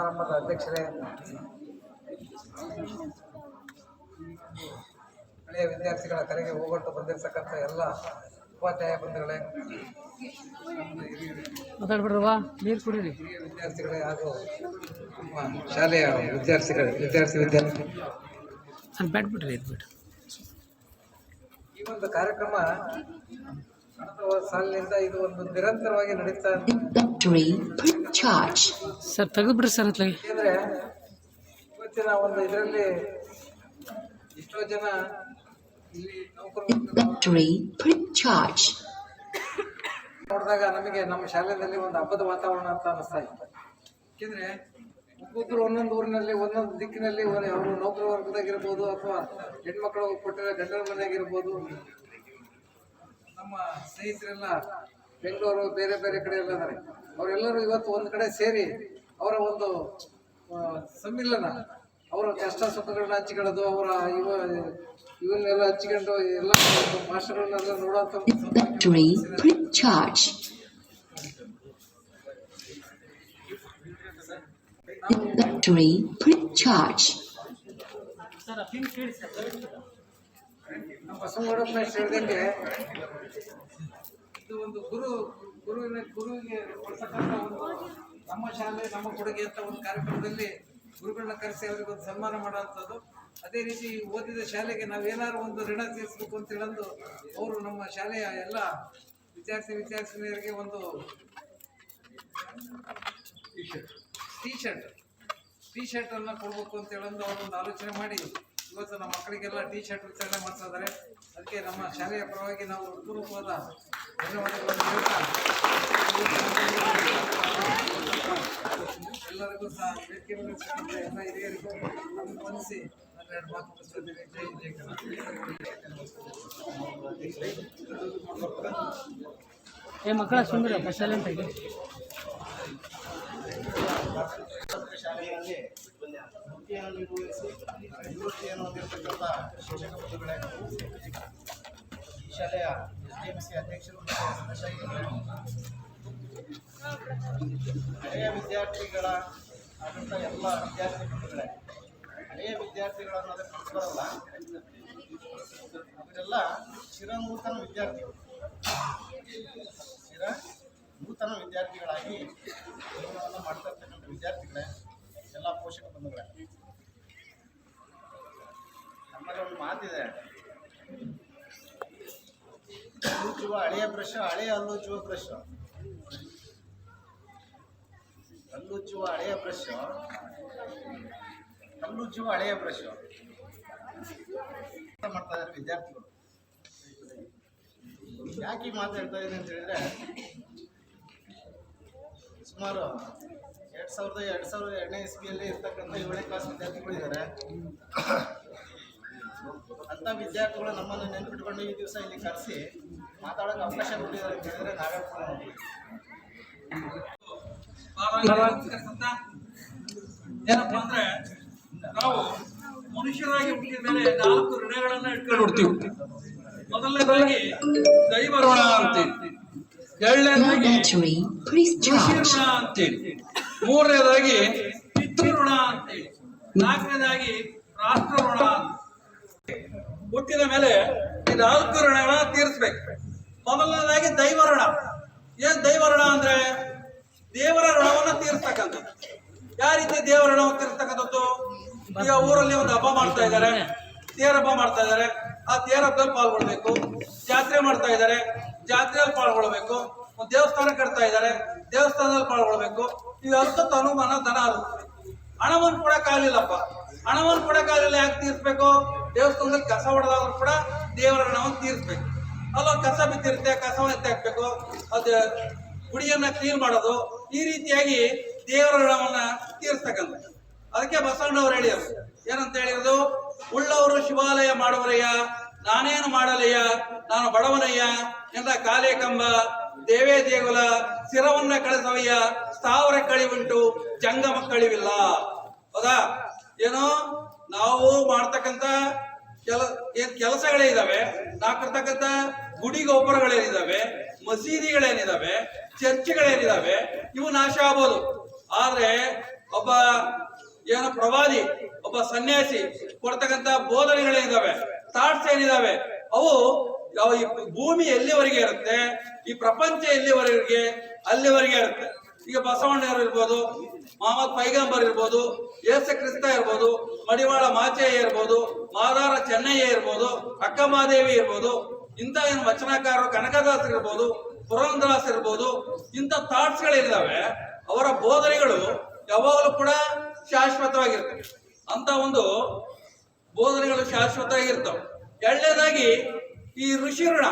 ಸಮಾರಂಭದ ಅಧ್ಯಕ್ಷರೇ. ಹಳೆಯ ವಿದ್ಯಾರ್ಥಿಗಳ ಕರೆಗೆ ಹೋಗೊಟ್ಟು ಬಂದಿರತಕ್ಕಂಥ ಎಲ್ಲ ಉಪಾಧ್ಯಾಯ ಬಂಧುಗಳೇ. ಮಾತಾಡ್ಬಿಡ್ರವಾ ನೀರು ಕುಡಿರಿ. ಹಿರಿಯ ವಿದ್ಯಾರ್ಥಿಗಳೇ ಹಾಗೂ ನಮ್ಮ ಶಾಲೆಯ ವಿದ್ಯಾರ್ಥಿಗಳೇ ವಿದ್ಯಾರ್ಥಿ ವಿದ್ಯಾರ್ಥಿ. ಬ್ಯಾಟ್ ಬಿಡ್ರಿ ಈ ಒಂದು ಕಾರ್ಯಕ್ರಮ ಕಳೆದ ಚಾರ್ಜ್ ಸಾಲಿನಿಂದ ಇದು ಒಂದು ನಿರಂತರವಾಗಿ ನಡೀತಾ Battery quick charge. ಸರ್ ತೆಗೆದ್ಬಿಡ್ರಿ ಸರ್ ಅತ್ಲಾಗೆ ಇವತ್ತಿನ ಒಂದು ಇದರಲ್ಲಿ ಎಷ್ಟೋ ಜನ ಇಲ್ಲಿ ನೌಕರರು Battery quick ನೋಡಿದಾಗ ನಮಗೆ ನಮ್ಮ ಶಾಲೆಯಲ್ಲಿ ಒಂದು ಹಬ್ಬದ ವಾತಾವರಣ ಅಂತ ಅನಿಸ್ತಾ ಇತ್ತು. ಯಾಕೆಂದ್ರೆ ಒಬ್ಬೊಬ್ರು ಒಂದೊಂದು ಊರಿನಲ್ಲಿ ಒಂದೊಂದು ದಿಕ್ಕಿನಲ್ಲಿ ಅವರು ನೌಕರ ವರ್ಗದಾಗಿರ್ಬೋದು ಅಥವಾ ಹೆಣ್ಮಕ್ಳು ಕೊಟ್ಟಿರೋ ಗಂಡನ ಮನೆಯಾಗಿರ್ಬೋದು ನಮ್ಮ ಸ್ನೇಹಿತರೆಲ್ಲ ಬೆಂಗಳೂರು ಬೇರೆ ಬೇರೆ ಕಡೆ ಎಲ್ಲ ಇದ್ದಾರೆ. ಅವರೆಲ್ಲರೂ ಇವತ್ತು ಒಂದು ಕಡೆ ಸೇರಿ ಅವರ ಒಂದು ಸಮ್ಮಿಲನ ಅವರ ಕಷ್ಟ ಸುಖಗಳನ್ನ ಹಂಚಿಕೊಳ್ಳೋದು ಅವರ ಇವ ಇವನ್ನೆಲ್ಲ ಹಂಚಿಕೊಂಡು ಎಲ್ಲ ಮಾಸ್ಟರ್ಗಳನ್ನೆಲ್ಲ ನೋಡುವಂಥ Battery Battery quick ನಮ್ಮ ಹೇಳಿದಂಗೆ ಇದು ಒಂದು ಗುರು, ಗುರುವಿನ, ಗುರುವಿಗೆ ಕೊಡ್ತಕ್ಕಂಥ ಒಂದು ನಮ್ಮ ಶಾಲೆ, ನಮ್ಮ ಕೊಡುಗೆ ಅಂತ ಒಂದು ಕಾರ್ಯಕ್ರಮದಲ್ಲಿ ಗುರುಗಳನ್ನ ಕರೆಸಿ ಅವರಿಗೆ ಒಂದು ಸನ್ಮಾನ ಮಾಡುವಂಥದ್ದು. ಅದೇ ರೀತಿ ಓದಿದ ಶಾಲೆಗೆ ನಾವೇನಾದ್ರು ಒಂದು ಋಣ ತೀರಿಸಬೇಕು ಅಂತ ಹೇಳಂದು ಅವರು ನಮ್ಮ ಶಾಲೆಯ ಎಲ್ಲ ವಿದ್ಯಾರ್ಥಿ, ವಿದ್ಯಾರ್ಥಿನಿಯರಿಗೆ ಒಂದು ಟೀ ಶರ್ಟ್ ಟೀ ಶರ್ಟ್ ಅನ್ನ ಕೊಡ್ಬೇಕು ಅಂತ ಹೇಳಂದು ಅವರು ಒಂದು ಆಲೋಚನೆ ಮಾಡಿ ಇವತ್ತು ನಮ್ಮ ಮಕ್ಕಳಿಗೆಲ್ಲ ಟೀ ಶರ್ಟ್ ವಿತರಣೆ ಮಾಡ್ತಾ ಇದ್ದಾರೆ. ಅದಕ್ಕೆ ನಮ್ಮ ಶಾಲೆಯ ಪರವಾಗಿ ನಾವು ಅಪೂರ್ವವಾದ ಧನ್ಯವಾದಗಳನ್ನು ಹೇಳ್ತಾ ಎಲ್ಲರಿಗೂ ಸಹ ವೇದಿಕೆ ಮೇಲೆ ಎಲ್ಲ ಹಿರಿಯರಿಗೂ ಅಭಿವಂದಿಸಿ ನನ್ನ ಎರಡು ಮಾತು ಮುಗಿಸ್ತಿದ್ದೀನಿ ಜೈ ಜೈ ಕನ್ನಡ ಏ ಮಕ್ಕಳ ಸುಂದರ ಬಸ್ಸಲ್ಲಿ ಅಂತ ಶಾಲೆಗಳಲ್ಲಿ ಮುಖ್ಯವಾಗಿ ನಿರ್ವಹಿಸಿ ನಿವೃತ್ತಿಯನ್ನು ಹೊಂದಿರತಕ್ಕಂಥ ಶಿಕ್ಷಕ ಬಂಧುಗಳೇ ಈ ಶಾಲೆಯ ಎಸ್ ಡಿ ಎಂ ಸಿ ಅಧ್ಯಕ್ಷರು ಹಳೆಯ ವಿದ್ಯಾರ್ಥಿಗಳ ಆದಂಥ ಎಲ್ಲ ವಿದ್ಯಾರ್ಥಿ ಬಂಧುಗಳೇ ಹಳೆಯ ವಿದ್ಯಾರ್ಥಿಗಳು ಅನ್ನೋದಕ್ಕೆ ಬರಲ್ಲ ಅವರೆಲ್ಲ ಚಿರನೂತನ ವಿದ್ಯಾರ್ಥಿಗಳು. ಚಿರ ನೂತನ ವಿದ್ಯಾರ್ಥಿಗಳಾಗಿ ಜೀವನವನ್ನು ಮಾಡ್ತಾ ಇರ್ತಕ್ಕಂಥ ವಿದ್ಯಾರ್ಥಿಗಳೇ, ಎಲ್ಲ ಪೋಷಕ ಬಂಧುಗಳೇ ನಮ್ಮಲ್ಲಿ ಒಂದು ಮಾತಿದೆ. ಜೀವ ಹಳೆಯ ಬ್ರಷ್ ಹಳೆಯ ಜೀವ ಬ್ರಷ್ ಹಲ್ಲುಜ್ಜುವ ಹಳೆಯ ಬ್ರಷ್ ಹಲ್ಲುಜ್ಜುವ ಹಳೆಯ ಬ್ರಷ್ ಮಾಡ್ತಾ ಇದ್ದಾರೆ ವಿದ್ಯಾರ್ಥಿಗಳು? ಯಾಕೆ ಮಾತಾಡ್ತಾ ಇದ್ದೀನಿ ಅಂತ ಹೇಳಿದ್ರೆ, ಸುಮಾರು ಎರಡು ಸಾವಿರದ ಎರಡು ಸಾವಿರದ ಎರಡನೇ ಇಸ್ವಿಯಲ್ಲಿ ಇರ್ತಕ್ಕಂಥ ಏಳನೇ ಕ್ಲಾಸ್ ವಿದ್ಯಾರ್ಥಿಗಳು ಇದ್ದಾರೆ ಅಂಥ ವಿದ್ಯಾರ್ಥಿಗಳು ನಮ್ಮನ್ನು ನೆನ್ಪಿಟ್ಕೊಂಡು ಈ ದಿವಸ ಇಲ್ಲಿ ಕರೆಸಿ ಮಾತಾಡೋಕೆ ಅವಕಾಶ ಕೊಟ್ಟಿದ್ದಾರೆ ಅಂತ ಹೇಳಿದ್ರೆ ನಾವೇ ಏನಪ್ಪಾ ಅಂದ್ರೆ ನಾವು ಮನುಷ್ಯರಾಗಿ ಹುಟ್ಟಿದ ಮೇಲೆ ನಾಲ್ಕು ಋಣಗಳನ್ನ ಇಟ್ಕೊಂಡು ಹುಡ್ತೀವಿ. ಮೊದಲನೇದಾಗಿ ದೈವ ಋಣ ಅಂತೀವಿ. ಎರಡನೇದಾಗಿ ಕೃಷಿ ಋಣ ಅಂತೀವಿ. ಮೂರನೇದಾಗಿ ಪಿತೃ ಋಣ ಅಂತೀವಿ. ನಾಲ್ಕನೇದಾಗಿ ರಾಷ್ಟ್ರ ಋಣ ಅಂತೀವಿ. ಹುಟ್ಟಿದ ಮೇಲೆ ಈ ನಾಲ್ಕು ಋಣಗಳ ತೀರಿಸ್ಬೇಕು. ಮೊದಲನೇದಾಗಿ ದೈವ ಋಣ ಏನ್ ದೈವ ಋಣ ಅಂದ್ರೆ? ದೇವರ ಋಣವನ್ನ ತೀರಿಸ್ತಕ್ಕಂಥದ್ದು. ಯಾವ ರೀತಿ ದೇವರ ಋಣವನ್ನು ತೀರಿಸ್ತಕ್ಕಂಥದ್ದು? ಈಗ ಊರಲ್ಲಿ ಒಂದು ಹಬ್ಬ ಮಾಡ್ತಾ ಇದ್ದಾರೆ. ತೇರ ಹಬ್ಬ ಮಾಡ್ತಾ ಇದ್ದಾರೆ. ಆ ತೇರ ಹಬ್ಬದಲ್ಲಿ ಪಾಲ್ಗೊಳ್ಬೇಕು. ಜಾತ್ರೆ ಮಾಡ್ತಾ ಇದ್ದಾರೆ. ಜಾತ್ರೆಯಲ್ಲಿ ಪಾಲ್ಗೊಳ್ಬೇಕು. ಒಂದು ದೇವಸ್ಥಾನ ಕಟ್ತಾ ಇದ್ದಾರೆ. ದೇವಸ್ಥಾನದಲ್ಲಿ ಪಾಲ್ಗೊಳ್ಬೇಕು. ಇವೆಲ್ಲ ಅನುಮಾನ ಧನ ಹಣವನ್ನು ಕೊಡಕ್ಕಾಗಲಿಲ್ಲಪ್ಪ ಹಣವನ್ನು ಕೊಡಕ್ಕಾಗಲಿಲ್ಲ ಯಾಕೆ ತೀರಿಸ್ಬೇಕು? ದೇವಸ್ಥಾನದಲ್ಲಿ ಕಸ ಹೊಡೆದಾದ್ರೂ ಕೂಡ ದೇವರ ಹಣವನ್ನು ತೀರಿಸ್ಬೇಕು. ಅಲ್ಲೊಂದು ಕಸ ಬಿದ್ದಿರುತ್ತೆ ಕಸವನ್ನು ಎತ್ತಿ ಹಾಕ್ಬೇಕು. ಅದು ಗುಡಿಯನ್ನ ಕ್ಲೀನ್ ಮಾಡೋದು, ಈ ರೀತಿಯಾಗಿ ದೇವರ ಋಣವನ್ನ ತೀರಿಸ್ತಕ್ಕಂಥ ಅದಕ್ಕೆ ಬಸವಣ್ಣವ್ರು ಹೇಳಿದರು. ಏನಂತ ಹೇಳಿರೋದು? ಉಳ್ಳವರು ಶಿವಾಲಯ ಮಾಡುವರಯ್ಯ, ನಾನೇನು ಮಾಡಲಯ್ಯ? ನಾನು ಬಡವನಯ್ಯ ಎಂದ ಕಾಲೇ ಕಂಬ, ದೇವೇ ದೇಗುಲ ಸ್ಥಿರವನ್ನ ಕಳಿಸವಯ್ಯ, ಸ್ಥಾವರ ಕಳಿವುಂಟು ಜಂಗಮ ಕಳಿವಿಲ್ಲ. ಹೌದಾ? ಏನು? ನಾವು ಮಾಡ್ತಕ್ಕಂತ ಕೆಲ, ಏನ್ ಕೆಲಸಗಳೇ ಇದಾವೆ ನಾವು ಗುಡಿ ಗೋಪುರಗಳೇನಿದಾವೆ, ಮಸೀದಿಗಳೇನಿದಾವೆ, ಚರ್ಚ್ಗಳೇನಿದಾವೆ, ಇವು ನಾಶ ಆಗ್ಬೋದು. ಆದ್ರೆ ಒಬ್ಬ ಏನು ಪ್ರವಾದಿ, ಒಬ್ಬ ಸನ್ಯಾಸಿ ಕೊಡ್ತಕ್ಕಂತ ಬೋಧನೆಗಳೇನಿದಾವೆ ಥಾಟ್ಸ್ ಏನಿದಾವೆ, ಅವು ಈ ಭೂಮಿ ಎಲ್ಲಿವರೆಗೆ ಇರುತ್ತೆ, ಈ ಪ್ರಪಂಚ ಎಲ್ಲಿವರೆಗೆ, ಅಲ್ಲಿವರೆಗೆ ಇರುತ್ತೆ. ಈಗ ಬಸವಣ್ಣವರು ಇರ್ಬೋದು ಮಹಮ್ಮದ್ ಪೈಗಂಬರ್ ಇರ್ಬೋದು, ಯೇಸು ಕ್ರಿಸ್ತ ಇರ್ಬೋದು, ಮಡಿವಾಳ ಮಾಚಯ್ಯ ಇರ್ಬೋದು, ಮಾದಾರ ಚೆನ್ನಯ್ಯ ಇರ್ಬೋದು ಅಕ್ಕಮಹಾದೇವಿ ಇರ್ಬೋದು, ಇಂಥ ಏನು ವಚನಕಾರರು, ಕನಕದಾಸ್ ಇರ್ಬೋದು, ಪುರಂದರಾಸ್ ಇರ್ಬೋದು, ಇಂಥ ಥಾಟ್ಸ್ ಗಳಿದಾವೆ ಅವರ ಬೋಧನೆಗಳು ಯಾವಾಗಲೂ ಕೂಡ ಶಾಶ್ವತವಾಗಿರ್ತವೆ. ಅಂತ ಒಂದು ಬೋಧನೆಗಳು ಶಾಶ್ವತವಾಗಿರ್ತವೆ. ಎರಡನೇದಾಗಿ ಈ ಋಷಿ ಋಣ.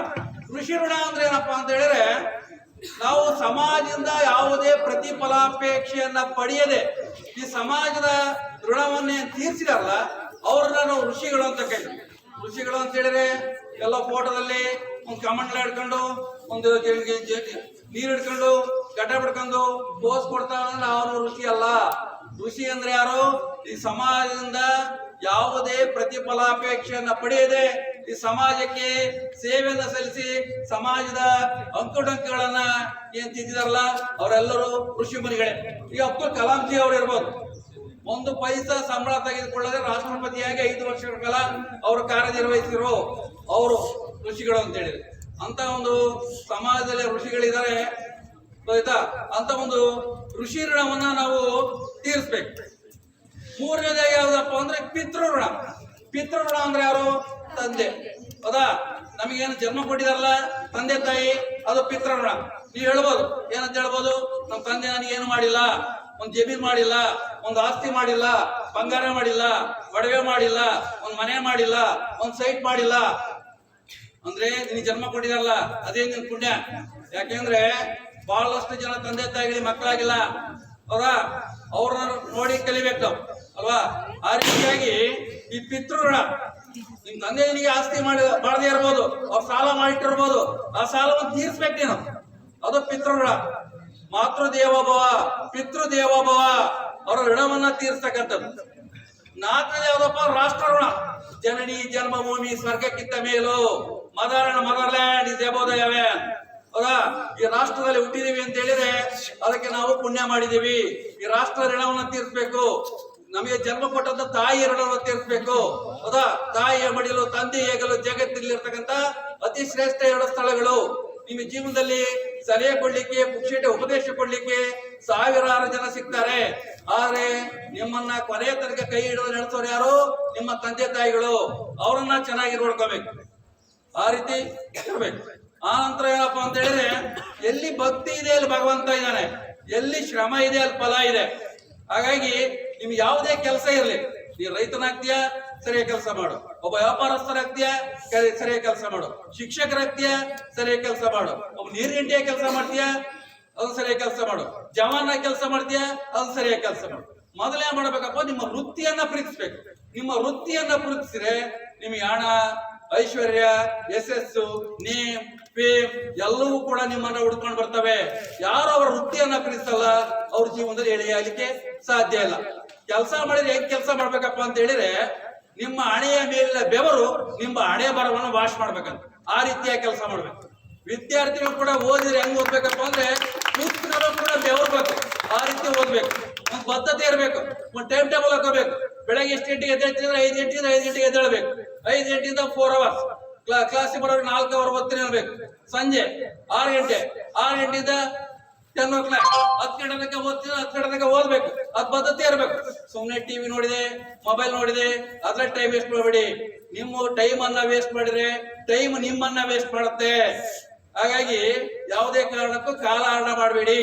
ಋಷಿ ಋಣ ಅಂದ್ರೆ ಏನಪ್ಪಾ ಅಂತ ಹೇಳಿದ್ರೆ ನಾವು ಸಮಾಜದಿಂದ ಯಾವುದೇ ಪ್ರತಿಫಲಾಪೇಕ್ಷೆಯನ್ನ ಪಡೆಯದೆ ಈ ಸಮಾಜದ ಋಣವನ್ನೇ ತೀರ್ಸಿದಾರಲ್ಲ, ಅವ್ರನ್ನ ನಾವು ಋಷಿಗಳು ಅಂತ ಕರಿತೀವಿ. ಋಷಿಗಳು ಅಂತ ಹೇಳಿದ್ರೆ ಎಲ್ಲ ಫೋಟೋದಲ್ಲಿ ಒಂದು ಕಮಂಡ್ಲ ಹಿಡ್ಕೊಂಡು ಒಂದು ನೀರು ಹಿಡ್ಕೊಂಡು, ಗಡ್ಡ ಬಿಡ್ಕೊಂಡು ಪೋಸ್ ಕೊಡ್ತಾ ಅವನು ಋಷಿ ಅಲ್ಲ. ಋಷಿ ಅಂದ್ರೆ ಯಾರು? ಈ ಸಮಾಜದಿಂದ ಯಾವುದೇ ಪ್ರತಿಫಲಾಪೇಕ್ಷೆಯನ್ನ ಪಡೆಯದೆ ಈ ಸಮಾಜಕ್ಕೆ ಸೇವೆಯನ್ನ ಸಲ್ಲಿಸಿ ಸಮಾಜದ ಅಂಕುಡಂಕಗಳನ್ನ ಏನ್ ತಿದ್ದಿದಾರಲ್ಲ ಅವರೆಲ್ಲರೂ ಋಷಿ ಮುನಿಗಳೇ. ಈಗ ಅಬ್ದುಲ್ ಕಲಾಂ ಅವ್ರು ಇರ್ಬೋದು ಒಂದು ಪೈಸಾ ಸಂಬಳ ತೆಗೆದುಕೊಳ್ಳದೆ ರಾಷ್ಟ್ರಪತಿಯಾಗಿ ಐದು ವರ್ಷಗಳ ಕಾಲ ಅವರು ಕಾರ್ಯನಿರ್ವಹಿಸಿರೋ ಅವರು ಋಷಿಗಳು ಅಂತ ಹೇಳಿದ್ರು. ಅಂತ ಒಂದು ಸಮಾಜದಲ್ಲಿ ಋಷಿಗಳಿದ್ದಾರೆ. ಆಯ್ತಾ ಅಂತ ಒಂದು ಋಷಿ ಋಣವನ್ನ ನಾವು ತೀರಿಸ್ಬೇಕು. ಮೂರನೇದಾಗಿ ಯಾವ್ದಪ್ಪ ಅಂದ್ರೆ ಪಿತೃಋಣ. ಪಿತೃಋಣ ಪಿತೃ ಅಂದ್ರೆ ಯಾರು? ತಂದೆ. ಹೌದಾ? ನಮಗೇನು ಜನ್ಮ ಕೊಟ್ಟಿದಾರಲ್ಲ? ತಂದೆ ತಾಯಿ, ಅದು ಪಿತೃಋಣ. ನೀವು ಹೇಳ್ಬೋದು. ಏನಂತ ಹೇಳ್ಬೋದು? ನಮ್ಮ ತಂದೆ ನನಗೆ ಏನು ಮಾಡಿಲ್ಲ? ಒಂದು ಜಮೀನ್ ಮಾಡಿಲ್ಲ, ಒಂದು ಆಸ್ತಿ ಮಾಡಿಲ್ಲ, ಬಂಗಾರ ಮಾಡಿಲ್ಲ, ಒಡವೆ ಮಾಡಿಲ್ಲ, ಒಂದು ಮನೆ ಮಾಡಿಲ್ಲ, ಒಂದು ಸೈಟ್ ಮಾಡಿಲ್ಲ. ಅಂದ್ರೆ ನಿನ್ ಜನ್ಮ ಕೊಟ್ಟಿದಾರಲ್ಲ ಅದೇ ನಿನ್ ಪುಣ್ಯ? ಯಾಕೆಂದ್ರೆ ಬಹಳಷ್ಟು ಜನ ತಂದೆ ತಾಯಿಗಳಿಗೆ ಮಕ್ಕಳಾಗಿಲ್ಲ. ಅವರ ಅವ್ರನ್ನ ನೋಡಿ ಕಲಿಬೇಕು. ಅಲ್ವಾ? ಆ ರೀತಿಯಾಗಿ ಈ ಪಿತೃಋಣ, ನಿಮ್ ತಂದೆ ನಿನಗೆ ಆಸ್ತಿ ಮಾಡಿ ಮಾಡದೇ ಇರ್ಬೋದು, ಅವ್ರ ಸಾಲ ಮಾಡಿಟ್ಟಿರ್ಬೋದು, ಆ ಸಾಲವನ್ನು ತೀರ್ಸ್ಬೇಕು ನೀನು. ಅದು ಪಿತೃಋಣ. ಮಾತೃ ದೇವೋಭವ ಪಿತೃ ದೇವೋಭವ ಅವರ ಋಣವನ್ನ ತೀರ್ಸ್ತಕ್ಕಂಥದ್ದು ನಾತ್ರ ಯಾವ್ದಪ್ಪ? ರಾಷ್ಟ್ರ ಋಣ ಜನನಿ ಜನ್ಮಭೂಮಿ ಸ್ವರ್ಗಕ್ಕಿಂತ ಮೇಲು. ಮದರ್ ಮದರ್ಲ್ಯಾಂಡ್ ಇಸ್ ಎಬೋ ಹೌದಾ? ಈ ರಾಷ್ಟ್ರದಲ್ಲಿ ಹುಟ್ಟಿದೀವಿ ಅಂತ ಹೇಳಿದ್ರೆ ಅದಕ್ಕೆ ನಾವು ಪುಣ್ಯ ಮಾಡಿದೀವಿ. ಈ ರಾಷ್ಟ್ರ ಋಣವನ್ನ ತೀರಿಸ್ಬೇಕು. ನಮಗೆ ಜನ್ಮ ಕೊಟ್ಟಂತ ತಾಯಿ ಋಣವನ್ನು ತೀರಿಸ್ಬೇಕು. ಹೌದಾ? ತಾಯಿಯ ಮಡಿಲು, ತಂದೆ ಹೇಗಲು ಜಗತ್ತಿನಲ್ಲಿರ್ತಕ್ಕಂಥ ಅತಿ ಶ್ರೇಷ್ಠ ಎರಡು ಸ್ಥಳಗಳು. ನಿಮ್ಮ ಜೀವನದಲ್ಲಿ ಸಲಹೆ ಕೊಡ್ಲಿಕ್ಕೆ ಪುಕ್ಷೇಟ ಉಪದೇಶ ಕೊಡ್ಲಿಕ್ಕೆ ಸಾವಿರಾರು ಜನ ಸಿಗ್ತಾರೆ. ಆದ್ರೆ ನಿಮ್ಮನ್ನ ಕೊನೆಯ ತನಕ ಕೈ ಹಿಡಿದು ನಡೆಸೋರು ಯಾರು? ನಿಮ್ಮ ತಂದೆ ತಾಯಿಗಳು. ಅವರನ್ನ ಚೆನ್ನಾಗಿ ನೋಡ್ಕೋಬೇಕು. ಆ ರೀತಿ ಇರ್ಬೇಕು. ಆ ನಂತರ ಏನಪ್ಪ ಅಂತ ಹೇಳಿದ್ರೆ, ಎಲ್ಲಿ ಭಕ್ತಿ ಇದೆ ಅಲ್ಲಿ ಭಗವಂತ ಇದ್ದಾನೆ. ಎಲ್ಲಿ ಶ್ರಮ ಇದೆ ಅಲ್ಲಿ ಫಲ ಇದೆ. ಹಾಗಾಗಿ ನಿಮ್ಗೆ ಯಾವುದೇ ಕೆಲಸ ಇರಲಿ. ನೀ ರೈತನಾಗ್ತೀಯಾ ಸರಿಯಾಗಿ ಕೆಲಸ ಮಾಡು. ಒಬ್ಬ ವ್ಯಾಪಾರಸ್ಥರಾಗ್ತೀಯ ಸರಿಯಾಗಿ ಕೆಲಸ ಮಾಡು. ಶಿಕ್ಷಕರಾಗ್ತೀಯಾ ಸರಿಯಾಗಿ ಕೆಲಸ ಮಾಡು. ಒಬ್ಬ ನೀರಿಂಡಿಯ ಕೆಲಸ ಮಾಡ್ತೀಯಾ? ಅದು ಸರಿಯಾಗಿ ಕೆಲಸ ಮಾಡು. ಜವಾನ ಕೆಲಸ ಮಾಡ್ತೀಯಾ? ಅದು ಸರಿಯಾಗಿ ಕೆಲಸ ಮಾಡು. ಮೊದಲೇ ಮಾಡ್ಬೇಕಪ್ಪ, ನಿಮ್ಮ ವೃತ್ತಿಯನ್ನ ಪ್ರೀತಿಸ್ಬೇಕು. ನಿಮ್ಮ ವೃತ್ತಿಯನ್ನ ಪ್ರೀತಿಸಿದ್ರೆ ನಿಮಗೆ ಹಣ, ಐಶ್ವರ್ಯ, ಯಶಸ್ಸು, ನೇಮ್, ಫೇಮ್ ಎಲ್ಲವೂ ಕೂಡ ನಿಮ್ಮನ್ನ ಹುಡ್ಕೊಂಡು ಬರ್ತವೆ. ಯಾರು ಅವರ ವೃತ್ತಿಯನ್ನ ಪ್ರೀತಿಸಲ್ಲ, ಅವ್ರ ಜೀವನದಲ್ಲಿ ಎಳೆಯಲಿಕ್ಕೆ ಸಾಧ್ಯ ಇಲ್ಲ. ಕೆಲಸ ಮಾಡಿದ್ರೆ ಹೆಂಗ್ ಕೆಲಸ ಮಾಡ್ಬೇಕಪ್ಪ ಅಂತ ಹೇಳಿದ್ರೆ, ನಿಮ್ಮ ಹಣೆಯ ಮೇಲಿನ ಬೆವರು ನಿಮ್ಮ ಹಣೆ ಬರವನ್ನು ವಾಶ್ ಮಾಡ್ಬೇಕಂತ. ಆ ರೀತಿಯ ಕೆಲಸ ಮಾಡ್ಬೇಕು. ವಿದ್ಯಾರ್ಥಿಗಳು ಕೂಡ ಓದಿದ್ರೆ ಹೆಂಗ್ ಓದ್ಬೇಕಪ್ಪ ಅಂದ್ರೆ ಪುಸ್ತಕಗಳು ಕೂಡ ಬೆವರ್ಬೇಕು ಆ ರೀತಿ ಓದ್ಬೇಕು. ಒಂದು ಬದ್ಧತೆ ಇರಬೇಕು. ಒಂದು ಟೈಮ್ ಟೇಬಲ್ ಹಾಕೋಬೇಕು. ಬೆಳಗ್ಗೆ ಎಷ್ಟು ಗಂಟೆಗೆ ಎದ್ದೇಳ್ತಿದ್ರೆ ಐದು ಗಂಟೆಯಿಂದ ಐದು ಗಂಟೆಗೆ ಎದ್ದೇಳ್ಬೇಕು. ಐದು ಗಂಟೆಯಿಂದ ಫೋರ್ ಅವರ್ಸ್ ಕ್ಲಾಸಿಗೆ ಬರೋರು ನಾಲ್ಕು ಅವರ್ ಓದ್ತೀನಿ ಇರ್ಬೇಕು. ಸಂಜೆ ಆರು ಗಂಟೆ. ಆರು ಗಂಟೆಯಿಂದ ಟೆನ್ ಓ ಕ್ಲಾಕ್ ಹತ್ತು ಗಂಟೆ ತನಕ ಓದ್ತೀನಿ ಹತ್ತು ಗಂಟೆ ತನಕ ಓದ್ಬೇಕು. ಅದ್ ಪದ್ಧತಿ ಇರ್ಬೇಕು. ಸುಮ್ನೆ ಟಿವಿ ನೋಡಿದೆ ಮೊಬೈಲ್ ನೋಡಿದೆ ಅದ್ರ ಟೈಮ್ ವೇಸ್ಟ್ ಮಾಡಬೇಡಿ. ನಿಮ್ಮ ಟೈಮ್ ಅನ್ನ ವೇಸ್ಟ್ ಮಾಡಿದ್ರೆ ಟೈಮ್ ನಿಮ್ಮನ್ನ ವೇಸ್ಟ್ ಮಾಡುತ್ತೆ. ಹಾಗಾಗಿ ಯಾವುದೇ ಕಾರಣಕ್ಕೂ ಕಾಲ ಹರಣ ಮಾಡಬೇಡಿ.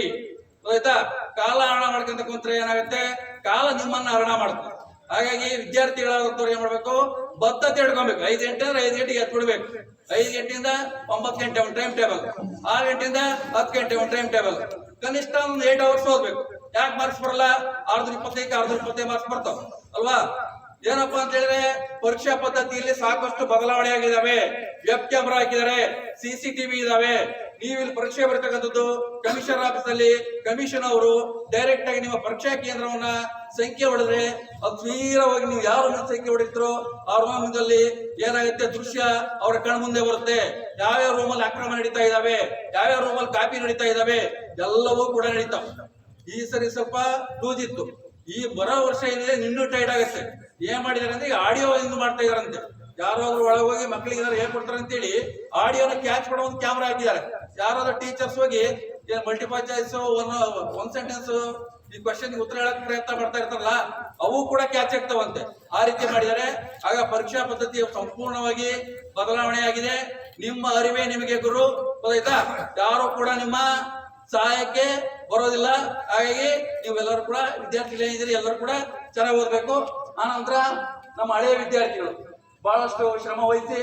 ಆಯ್ತಾ ಕಾಲ ಹರಣ ಮಾಡ್ಕೊಂತ ಕುಂತ್ರೆ ಏನಾಗುತ್ತೆ? ಕಾಲ ನಿಮ್ಮನ್ನ ಹರಣ ಮಾಡುತ್ತೆ. ಹಾಗಾಗಿ ವಿದ್ಯಾರ್ಥಿಗಳಾದಂಥವ್ರು ಏನ್ ಮಾಡ್ಬೇಕು? ಬದ್ಧತೆ ಹಿಡ್ಕೊಬೇಕು. ಐದು ಗಂಟೆ ಅಂದ್ರೆ ಐದು ಗಂಟೆಗೆ ಎತ್ ಬಿಡ್ಬೇಕು ಐದು ಗಂಟೆಯಿಂದ ಒಂಬತ್ತು ಗಂಟೆ ಒಂದು ಟೈಮ್ ಟೇಬಲ್ ಆರು ಗಂಟೆಯಿಂದ ಹತ್ತು ಗಂಟೆ ಒಂದು ಟೈಮ್ ಟೇಬಲ್ ಕನಿಷ್ಠ ಒಂದು ಏಟ್ ಅವರ್ಸ್ ಓದ್ಬೇಕು. ಯಾಕೆ ಮಾರ್ಕ್ಸ್ ಬರಲ್ಲ? ಆರ್ದ್ರ ಇಪ್ಪತ್ತೈದು ಆರ್ದ್ರ ಇಪ್ಪತ್ತೈದು ಮಾರ್ಕ್ಸ್ ಬರ್ತಾವ. ಅಲ್ವಾ? ಏನಪ್ಪಾ ಅಂತ ಹೇಳಿದ್ರೆ ಪರೀಕ್ಷಾ ಪದ್ಧತಿಯಲ್ಲಿ ಸಾಕಷ್ಟು ಬದಲಾವಣೆ ಆಗಿದಾವೆ ವೆಬ್ ಕ್ಯಾಮ್ರಾ ಹಾಕಿದ್ದಾರೆ. ಸಿಸಿಟಿವಿ ಇದಾವೆ ನೀವು ಇಲ್ಲಿ ಪರೀಕ್ಷೆ ಬರ್ತಕ್ಕಂಥದ್ದು ಕಮಿಷನರ್ ಆಫೀಸ್ ಅಲ್ಲಿ. ಕಮಿಷನ್ ಅವರು ಡೈರೆಕ್ಟ್ ಆಗಿ ನಿಮ್ಮ ಪರೀಕ್ಷಾ ಕೇಂದ್ರವನ್ನ ಸಂಖ್ಯೆ ಹೊಡೆದ್ರೆ ಅದು ನೀವು ಯಾರು ಸಂಖ್ಯೆ ಹೊಡಿತೀರೋ ಆ ರೂಮದಲ್ಲಿ ಏನಾಗುತ್ತೆ ದೃಶ್ಯ ಅವರ ಕಣ್ ಮುಂದೆ ಬರುತ್ತೆ. ಯಾವ್ಯಾವ ರೂಮಲ್ಲಿ ಅಕ್ರಮ ನಡೀತಾ ಇದಾವೆ, ಯಾವ್ಯಾವ ರೂಮಲ್ಲಿ ಕಾಪಿ ನಡೀತಾ ಇದಾವೆ, ಎಲ್ಲವೂ ಕೂಡ ನಡೀತಾವೆ. ಈ ಸರಿ ಸ್ವಲ್ಪ ಇತ್ತು ಈ ಬರೋ ವರ್ಷ ಏನಿದೆ ಇನ್ನೂ ಟೈಟ್ ಆಗುತ್ತೆ. ಏನ್ ಮಾಡಿದಾರೆ ಅಂದ್ರೆ ಆಡಿಯೋ ಇಂದು ಮಾಡ್ತಾ ಇದಾರಂತೆ. ಯಾರಾದ್ರೂ ಒಳಗೆ ಹೋಗಿ ಮಕ್ಕಳಿಗೆ ಏನಾದ್ರು ಹೇಳ್ಕೊಡ್ತಾರೆ ಅಂತೇಳಿ ಆಡಿಯೋನ ಕ್ಯಾಚ್ ಮಾಡೋ ಒಂದು ಕ್ಯಾಮ್ರಾ ಹಾಕಿದ್ದಾರೆ. ಯಾರಾದ್ರೂ ಟೀಚರ್ಸ್ ಹೋಗಿ multiple choice one one sentence ಈ ಕ್ವಶನ್ ಉತ್ತರ ಹೇಳಕ್ ಪ್ರಯತ್ನ ಮಾಡ್ತಾ ಇರ್ತಾರಲ್ಲ, ಅವು ಕೂಡ ಕ್ಯಾಚ್ ಆಗ್ತಾವಂತೆ. ಆ ರೀತಿ ಮಾಡಿದ್ದಾರೆ ಆಗ ಪರೀಕ್ಷಾ ಪದ್ಧತಿ ಸಂಪೂರ್ಣವಾಗಿ ಬದಲಾವಣೆ ಆಗಿದೆ. ನಿಮ್ಮ ಅರಿವೇ ನಿಮಗೆ ಗುರು. ಗೊತ್ತಾಯ್ತಾ? ಯಾರು ಕೂಡ ನಿಮ್ಮ ಸಹಾಯಕ್ಕೆ ಬರೋದಿಲ್ಲ. ಹಾಗಾಗಿ ನೀವೆಲ್ಲರೂ ಕೂಡ ವಿದ್ಯಾರ್ಥಿಗಳು ಏನಿದ್ದೀರಿ ಎಲ್ಲರೂ ಕೂಡ ಚೆನ್ನಾಗಿ ಓದ್ಬೇಕು. ಆನಂತರ ನಮ್ಮ ಹಳೆಯ ವಿದ್ಯಾರ್ಥಿಗಳು. ಬಹಳಷ್ಟು ಶ್ರಮ ವಹಿಸಿ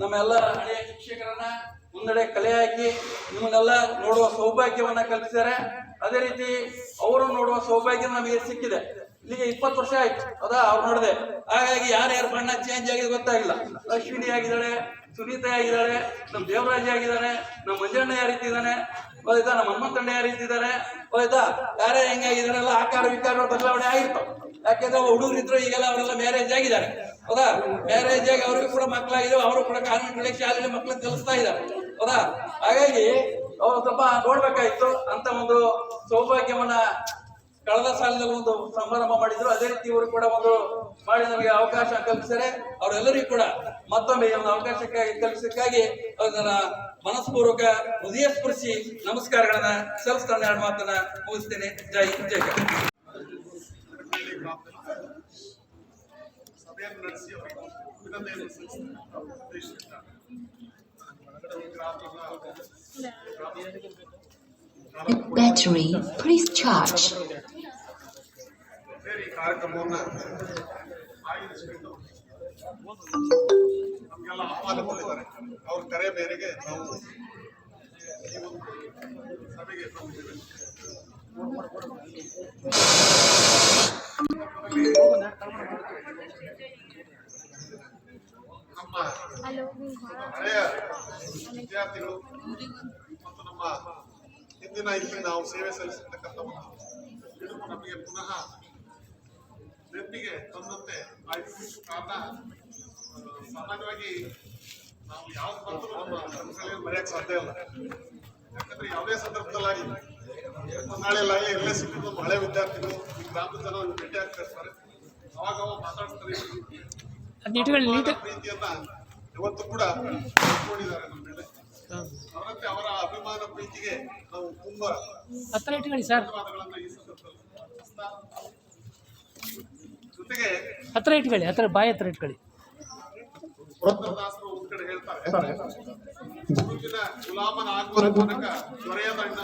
ನಮ್ಮೆಲ್ಲ ಹಳೆಯ ಶಿಕ್ಷಕರನ್ನ ಮುಂದಡೆ ಕಲೆ ಹಾಕಿ ನಿಮ್ಮನ್ನೆಲ್ಲ ನೋಡುವ ಸೌಭಾಗ್ಯವನ್ನ ಕಲ್ಪಿಸಿದ್ದಾರೆ. ಅದೇ ರೀತಿ ಅವರು ನೋಡುವ ಸೌಭಾಗ್ಯ ನಮಗೆ ಸಿಕ್ಕಿದೆ. ಇಲ್ಲಿಗೆ ಇಪ್ಪತ್ತು ವರ್ಷ ಆಯ್ತು. ಅದಾ ಅವ್ರು ನೋಡಿದೆ. ಹಾಗಾಗಿ ಯಾರ್ಯಾರು ಬಣ್ಣ ಚೇಂಜ್ ಆಗಿದೆ ಗೊತ್ತಾಗಿಲ್ಲ. ಅಶ್ವಿನಿ ಆಗಿದ್ದಾಳೆ, ಸುನೀತಾ ಆಗಿದ್ದಾಳೆ ನಮ್ಮ ದೇವರಾಜ ಆಗಿದ್ದಾನೆ ನಮ್ಮ ಮಂಜಣ್ಣ ಯಾವ ರೀತಿ ಇದ್ದಾನೆ ಹೋಯ್ತಾ ನಮ್ಮ ಹನುಮಂತಣ್ಣ ಯಾವ ರೀತಿ ಇದ್ದಾರೆ ಹೋಯ್ತಾ ಯಾರೇ ಎಲ್ಲ ಆಕಾರ ವಿಕಾರ ಬದಲಾವಣೆ ಆಗಿರ್ತಾವ ಯಾಕೆಂದ್ರೆ ಹುಡುಗರು ಇದ್ರು, ಈಗೆಲ್ಲ ಅವರೆಲ್ಲ ಮ್ಯಾರೇಜ್ ಆಗಿದ್ದಾರೆ. ಹೌದಾ? ಮ್ಯಾರೇಜ್ ಆಗಿ ಅವ್ರಿಗೂ ಕೂಡ ಮಕ್ಕಳಾಗಿದ್ರು ಅವರು ಕೂಡ ಕಾನ್ವೆಂಟ್ ಶಾಲೆಯಲ್ಲಿ ಮಕ್ಕಳನ್ನ ಕಲಿಸ್ತಾ ಇದ್ದಾರೆ. ಹೌದಾ? ಹಾಗಾಗಿ ಅವ್ರು ಸ್ವಲ್ಪ ನೋಡ್ಬೇಕಾಯ್ತು, ಅಂತ ಒಂದು ಸೌಭಾಗ್ಯವನ್ನ ಕಳೆದ ಸಾಲಿನಲ್ಲಿ ಒಂದು ಸಮಾರಂಭ ಮಾಡಿದ್ರು. ಅದೇ ರೀತಿ ಇವರು ಕೂಡ ಒಂದು ಮಾಡಿ ನಮಗೆ ಅವಕಾಶ ಕಲ್ಪಿಸಿದರೆ ಅವರೆಲ್ಲರಿಗೂ ಕೂಡ ಮತ್ತೊಮ್ಮೆ ಒಂದು ಅವಕಾಶಕ್ಕಾಗಿ ಕಲ್ಪಿಸಕ್ಕಾಗಿ ಅದನ್ನ ಮನಸ್ಪೂರ್ವಕ ಹೃದಯ ಸ್ಪರ್ಶಿ ನಮಸ್ಕಾರಗಳನ್ನ ಸಲ್ಲಿಸ್ತಾನೆ ಎರಡು ಮಾತನ್ನ ಮುಗಿಸ್ತೇನೆ. ಜೈ ಜೈ. ಕರ್ನಾಟಕ. ಸಭೆಯನ್ನು ನಡೆಸಿ ಅವರಿಗೆ ಅಭಿನಂದನೆಯನ್ನು ಸಲ್ಲಿಸಿದ ಉದ್ದೇಶದಿಂದ Battery, please charge. ಬೇರೆ ಈ ಕಾರ್ಯಕ್ರಮವನ್ನ ಆಯೋಜಿಸಿಕೊಂಡು ನಮಗೆಲ್ಲ ಆಹ್ವಾನ ಕೊಟ್ಟಿದ್ದಾರೆ ಅವ್ರ ಕರೆ ಮೇರೆಗೆ ನಾವು ಈ ಒಂದು ಸಭೆಗೆ ಬಂದಿದ್ದೇವೆ ನಮ್ಮ ಹಳೆಯ ವಿದ್ಯಾರ್ಥಿಗಳು ಮತ್ತು ನಮ್ಮ ಹಿಂದಿನ ಇಲ್ಲಿ ನಾವು ಸೇವೆ ಸಲ್ಲಿಸಿರ್ತಕ್ಕಂಥ ಒಂದು ನಮಗೆ ಪುನಃ ನೆನಪಿಗೆ ತಂದಂತೆ ಆಯ್ತು ಕಾರಣ ಸಾಮಾನ್ಯವಾಗಿ ನಾವು ಯಾವ್ದು ಬಂದರೂ ನಮ್ಮ ಸಲಹೆ ಮರೆಯಕ್ಕೆ ಸಾಧ್ಯ ಇಲ್ಲ. ಯಾಕಂದ್ರೆ ಯಾವುದೇ ಸಂದರ್ಭದಲ್ಲಾಗಲಿ ನಾಳೆಲ್ಲಾಗಲಿ ಎಲ್ಲ ಸಿಕ್ಕಿದ್ದು ಮಳೆ ಹಳೆ ವಿದ್ಯಾರ್ಥಿಗಳು ಈ ಗ್ರಾಮದ ಜನ ಭೇಟಿ ಆಗ್ತಾ ಇರ್ತಾರೆ. ಅವಾಗ ಅವಾಗ ಮಾತಾಡ್ತಾರೆ. ಪ್ರೀತಿಯನ್ನ ಇವತ್ತು ಕೂಡ ಇಟ್ಕೊಂಡಿದ್ದಾರೆ ನಮ್ಮ ಮೇಲೆ. ಅವರಂತೆ ಅವರ ಅಭಿಮಾನ ಪ್ರೀತಿಗೆ ನಾವು ತುಂಬಾ ಹತ್ರ ಇಟ್ಕೊಳ್ಳಿ ಸರ್. ಈ ಸಂದರ್ಭದಲ್ಲಿ ಜೊತೆಗೆ ಹತ್ರ ಇಟ್ಕೊಳ್ಳಿ ಹತ್ರ ಬಾಯಿ ಹತ್ರ ಇಟ್ಕೊಳ್ಳಿ. ಒಂದ್ ಕಡೆ ಹೇಳ್ತಾರೆ. ಗುರುವಿನ ಗುಲಾಮನ ಆಗುವ ತನಕ ದೊರೆಯದ ಅಣ್ಣ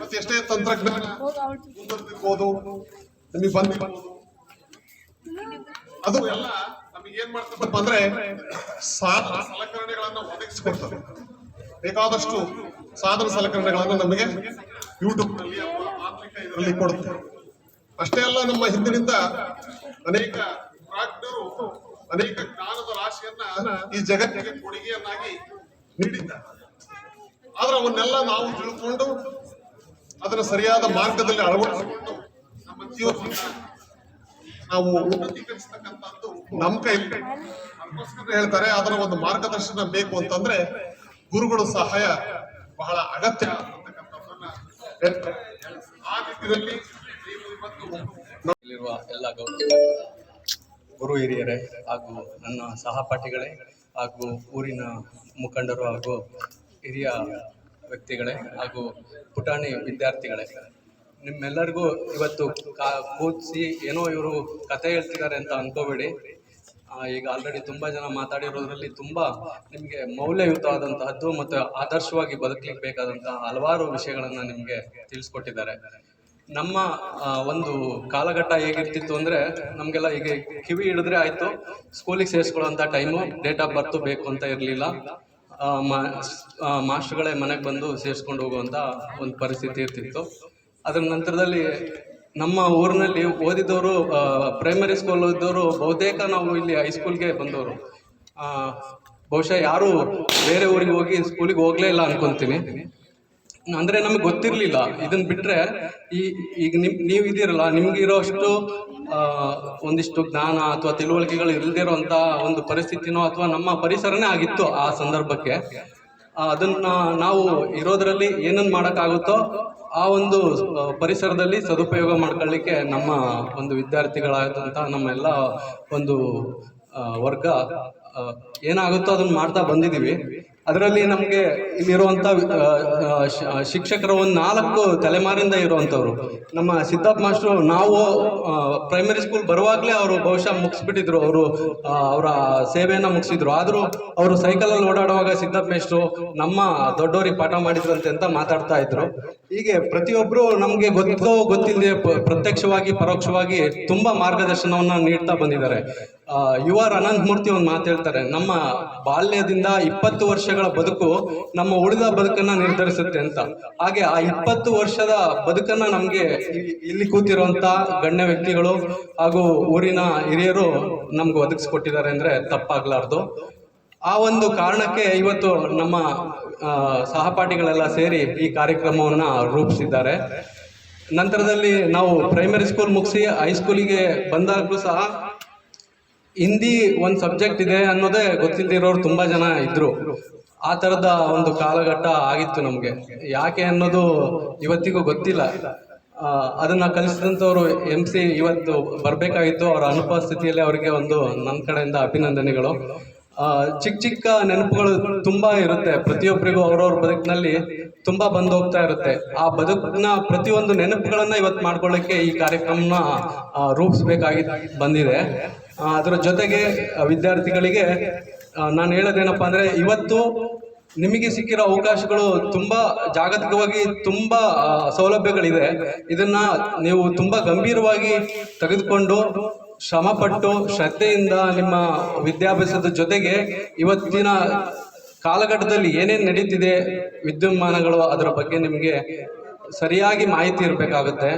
ಮತ್ತೆ ಎಷ್ಟೇ ತಂತ್ರಜ್ಞಾನ ಮುಂದುವರೆದಿರ್ಬೋದು ನಿಮಗೆ ಬಂದಿರ್ಬೋದು ಅದು ಎಲ್ಲ ನಮಗೆ ಏನ್ ಮಾಡ್ತಪ್ಪ ಅಂದ್ರೆ ಸಾಧನ ಸಲಕರಣೆಗಳನ್ನ ಒದಗಿಸಿಕೊಡ್ತದೆ. ಬೇಕಾದಷ್ಟು ಸಾಧನ ಸಲಕರಣೆಗಳನ್ನ ನಮಗೆ ಯೂಟ್ಯೂಬ್ನಲ್ಲಿ ಅಥವಾ ಆಂತರಿಕ ಇದರಲ್ಲಿ ಕೊಡುತ್ತೆ. ಅಷ್ಟೇ ಅಲ್ಲ, ನಮ್ಮ ಹಿಂದಿನಿಂದ ಅನೇಕ ಪ್ರಾಜ್ಞರು ಅನೇಕ ಜ್ಞಾನದ ರಾಶಿಯನ್ನ ಈ ಜಗತ್ತಿಗೆ ಕೊಡುಗೆಯನ್ನಾಗಿ ನೀಡಿದ್ದಾರೆ. ಆದ್ರೆ ಅವನ್ನೆಲ್ಲ ನಾವು ತಿಳ್ಕೊಂಡು ಅದರ ಸರಿಯಾದ ಮಾರ್ಗದಲ್ಲಿ ಅಳವಡಿಸಿಕೊಂಡು ನಮ್ಮ ಜೀವನ ನಾವು ಉನ್ನತೀಕರಿಸತಕ್ಕಂಥದ್ದು ನಮ್ಮ ಕೈಲಿ. ಅದಕ್ಕೋಸ್ಕರ ಹೇಳ್ತಾರೆ ಅದರ ಒಂದು ಮಾರ್ಗದರ್ಶನ ಬೇಕು ಅಂತಂದ್ರೆ ಗುರುಗಳು ಸಹಾಯ ಬಹಳ ಅಗತ್ಯ ಆ ನಿಟ್ಟಿನಲ್ಲಿ ಎಲ್ಲ ಗೌ- ಗುರು ಹಿರಿಯರೇ ಹಾಗೂ ನನ್ನ ಸಹಪಾಠಿಗಳೇ ಹಾಗೂ ಊರಿನ ಮುಖಂಡರು ಹಾಗೂ ಹಿರಿಯ ವ್ಯಕ್ತಿಗಳೇ ಹಾಗೂ ಪುಟಾಣಿ ವಿದ್ಯಾರ್ಥಿಗಳೇ, ನಿಮ್ಮೆಲ್ಲರಿಗೂ ಇವತ್ತು ಕಾ ಕೂದಿಸಿ ಏನೋ ಇವರು ಕತೆ ಹೇಳ್ತಿದ್ದಾರೆ ಅಂತ ಅನ್ಕೋಬೇಡಿ. ಈಗ ಆಲ್ರೆಡಿ ತುಂಬ ಜನ ಮಾತಾಡಿರೋದ್ರಲ್ಲಿ ತುಂಬ ನಿಮಗೆ ಮೌಲ್ಯಯುತವಾದಂತಹದ್ದು ಮತ್ತು ಆದರ್ಶವಾಗಿ ಬದುಕಲಿಕ್ಕೆ ಬೇಕಾದಂತಹ ಹಲವಾರು ವಿಷಯಗಳನ್ನು ನಿಮಗೆ ತಿಳಿಸ್ಕೊಟ್ಟಿದ್ದಾರೆ. ನಮ್ಮ ಒಂದು ಕಾಲಘಟ್ಟ ಹೇಗಿರ್ತಿತ್ತು ಅಂದರೆ ನಮಗೆಲ್ಲ ಈಗ ಕಿವಿ ಹಿಡಿದ್ರೆ ಆಯಿತು. ಸ್ಕೂಲಿಗೆ ಸೇರಿಸ್ಕೊಳ್ಳೋಂಥ ಟೈಮು, ಡೇಟ್ ಆಫ್ ಬರ್ತು ಬೇಕು ಅಂತ ಇರಲಿಲ್ಲ. ಮಾಸ್ಟರ್ಗಳೇ ಮನೆಗೆ ಬಂದು ಸೇರಿಸ್ಕೊಂಡು ಹೋಗುವಂಥ ಒಂದು ಪರಿಸ್ಥಿತಿ ಇರ್ತಿತ್ತು. ಅದರ ನಂತರದಲ್ಲಿ ನಮ್ಮ ಊರಿನಲ್ಲಿ ಓದಿದವರು ಪ್ರೈಮರಿ ಸ್ಕೂಲ್ ಇದ್ದವರು ಬಹುತೇಕ ನಾವು ಇಲ್ಲಿ ಹೈಸ್ಕೂಲ್ಗೆ ಬಂದವರು. ಬಹುಶಃ ಯಾರು ಬೇರೆ ಊರಿಗೆ ಹೋಗಿ ಸ್ಕೂಲಿಗೆ ಹೋಗ್ಲೇ ಇಲ್ಲ ಅನ್ಕೊಂತೀನಿ. ಅಂದ್ರೆ ನಮಗೆ ಗೊತ್ತಿರ್ಲಿಲ್ಲ. ಇದನ್ನ ಬಿಟ್ರೆ ಈ ಈಗ ನಿಮ್ ನೀವು ಇದೀರಲ್ಲ ನಿಮ್ಗೆ ಆ, ಒಂದಿಷ್ಟು ಜ್ಞಾನ ಅಥವಾ ತಿಳುವಳಿಕೆಗಳು ಇಲ್ದಿರೋಂಥ ಒಂದು ಪರಿಸ್ಥಿತಿನೋ ಅಥವಾ ನಮ್ಮ ಪರಿಸರನೇ ಆಗಿತ್ತು ಆ ಸಂದರ್ಭಕ್ಕೆ. ಅದನ್ನ ನಾವು ಇರೋದ್ರಲ್ಲಿ ಏನನ್ನ ಮಾಡೋಕ್ಕಾಗುತ್ತೋ ಆ ಒಂದು ಪರಿಸರದಲ್ಲಿ ಸದುಪಯೋಗ ಮಾಡ್ಕೊಳ್ಳಿಕ್ಕೆ ನಮ್ಮ ಒಂದು ವಿದ್ಯಾರ್ಥಿಗಳಾದಂಥ ನಮ್ಮೆಲ್ಲ ಒಂದು ವರ್ಗ ಏನಾಗುತ್ತೋ ಅದನ್ನ ಮಾಡ್ತಾ ಬಂದಿದ್ದೀವಿ ಅದರಲ್ಲಿ ನಮಗೆ ಇಲ್ಲಿರುವಂಥ ಶಿಕ್ಷಕರು ಒಂದು ನಾಲ್ಕು ತಲೆಮಾರಿಂದ ಇರುವಂಥವ್ರು. ನಮ್ಮ ಸಿದ್ಧಾರ್ಥ್ ಮಾಸ್ಟ್ರು ನಾವು ಪ್ರೈಮರಿ ಸ್ಕೂಲ್ ಬರುವಾಗಲೇ ಅವರು ಬಹುಶಃ ಮುಗಿಸ್ಬಿಟ್ಟಿದ್ರು. ಅವರು ಅವರ ಸೇವೆಯನ್ನು ಮುಗಿಸಿದ್ರು. ಆದರೂ ಅವರು ಸೈಕಲಲ್ಲಿ ಓಡಾಡುವಾಗ ಸಿದ್ಧಾರ್ಥ್ ಮೇಷ್ಟ್ರು ನಮ್ಮ ದೊಡ್ಡವರಿಗೆ ಪಾಠ ಮಾಡಿದ್ರಂತೆ ಅಂತ ಮಾತಾಡ್ತಾ ಇದ್ರು. ಹೀಗೆ ಪ್ರತಿಯೊಬ್ಬರು ನಮಗೆ ಗೊತ್ತೋ ಗೊತ್ತಿಲ್ಲದೆ ಪ್ರತ್ಯಕ್ಷವಾಗಿ, ಪರೋಕ್ಷವಾಗಿ ತುಂಬಾ ಮಾರ್ಗದರ್ಶನವನ್ನ ನೀಡ್ತಾ ಬಂದಿದ್ದಾರೆ. ಆ, ಯು ಆರ್ ಅನಂತ ಮೂರ್ತಿ ಒಂದು ಮಾತು ಹೇಳ್ತಾರೆ. ನಮ್ಮ ಬಾಲ್ಯದಿಂದ ಇಪ್ಪತ್ತು ವರ್ಷಗಳ ಬದುಕು ನಮ್ಮ ಉಳಿದ ಬದುಕನ್ನ ನಿರ್ಧರಿಸುತ್ತೆ ಅಂತ. ಹಾಗೆ ಆ ಇಪ್ಪತ್ತು ವರ್ಷದ ಬದುಕನ್ನ ನಮ್ಗೆ ಇಲ್ಲಿ ಕೂತಿರುವಂತ ಗಣ್ಯ ವ್ಯಕ್ತಿಗಳು ಹಾಗೂ ಊರಿನ ಹಿರಿಯರು ನಮ್ಗೆ ಒದಗಿಸ್ಕೊಟ್ಟಿದ್ದಾರೆ ಅಂದ್ರೆ ತಪ್ಪಾಗ್ಲಾರ್ದು. ಆ ಒಂದು ಕಾರಣಕ್ಕೆ ಇವತ್ತು ನಮ್ಮ ಸಹಪಾಠಿಗಳೆಲ್ಲ ಸೇರಿ ಈ ಕಾರ್ಯಕ್ರಮವನ್ನ ರೂಪಿಸಿದ್ದಾರೆ. ನಂತರದಲ್ಲಿ ನಾವು ಪ್ರೈಮರಿ ಸ್ಕೂಲ್ ಮುಗಿಸಿ ಹೈಸ್ಕೂಲಿಗೆ ಬಂದಾಗಲೂ ಸಹ ಹಿಂದಿ ಒಂದು ಸಬ್ಜೆಕ್ಟ್ ಇದೆ ಅನ್ನೋದೇ ಗೊತ್ತಿಲ್ಲದಿರೋರು ತುಂಬ ಜನ ಇದ್ರು. ಆ ಥರದ ಒಂದು ಕಾಲಘಟ್ಟ ಆಗಿತ್ತು ನಮಗೆ. ಯಾಕೆ ಅನ್ನೋದು ಇವತ್ತಿಗೂ ಗೊತ್ತಿಲ್ಲ. ಅದನ್ನು ಕಲಿಸಿದಂಥವ್ರು ಎಂ ಸಿ ಇವತ್ತು ಬರಬೇಕಾಗಿತ್ತು. ಅವರ ಅನುಪಸ್ಥಿತಿಯಲ್ಲಿ ಅವರಿಗೆ ಒಂದು ನನ್ನ ಕಡೆಯಿಂದ ಅಭಿನಂದನೆಗಳು. ಚಿಕ್ಕ ಚಿಕ್ಕ ನೆನಪುಗಳು ತುಂಬಾ ಇರುತ್ತೆ. ಪ್ರತಿಯೊಬ್ಬರಿಗೂ ಅವ್ರವ್ರ ಬದುಕಿನಲ್ಲಿ ತುಂಬಾ ಬಂದು ಹೋಗ್ತಾ ಇರುತ್ತೆ. ಆ ಬದುಕಿನ ಪ್ರತಿಯೊಂದು ನೆನಪುಗಳನ್ನು ಇವತ್ತು ಮಾಡ್ಕೊಳ್ಳೋಕ್ಕೆ ಈ ಕಾರ್ಯಕ್ರಮನ ರೂಪಿಸ್ಬೇಕಾಗಿ ಬಂದಿದೆ. ಅದರ ಜೊತೆಗೆ ವಿದ್ಯಾರ್ಥಿಗಳಿಗೆ ನಾನು ಹೇಳೋದೇನಪ್ಪ ಅಂದರೆ, ಇವತ್ತು ನಿಮಗೆ ಸಿಕ್ಕಿರೋ ಅವಕಾಶಗಳು ತುಂಬಾ ಜಾಗತಿಕವಾಗಿ ತುಂಬಾ ಸೌಲಭ್ಯಗಳಿದೆ ಇದನ್ನ ನೀವು ತುಂಬಾ ಗಂಭೀರವಾಗಿ ತೆಗೆದುಕೊಂಡು ಶ್ರಮಪಟ್ಟು ಶ್ರದ್ಧೆಯಿಂದ ನಿಮ್ಮ ವಿದ್ಯಾಭ್ಯಾಸದ ಜೊತೆಗೆ ಇವತ್ತಿನ ಕಾಲಘಟ್ಟದಲ್ಲಿ ಏನೇನು ನಡೀತಿದೆ, ವಿದ್ಯುನ್ಮಾನಗಳು ಅದರ ಬಗ್ಗೆ ನಿಮಗೆ ಸರಿಯಾಗಿ ಮಾಹಿತಿ ಇರಬೇಕಾಗುತ್ತೆ.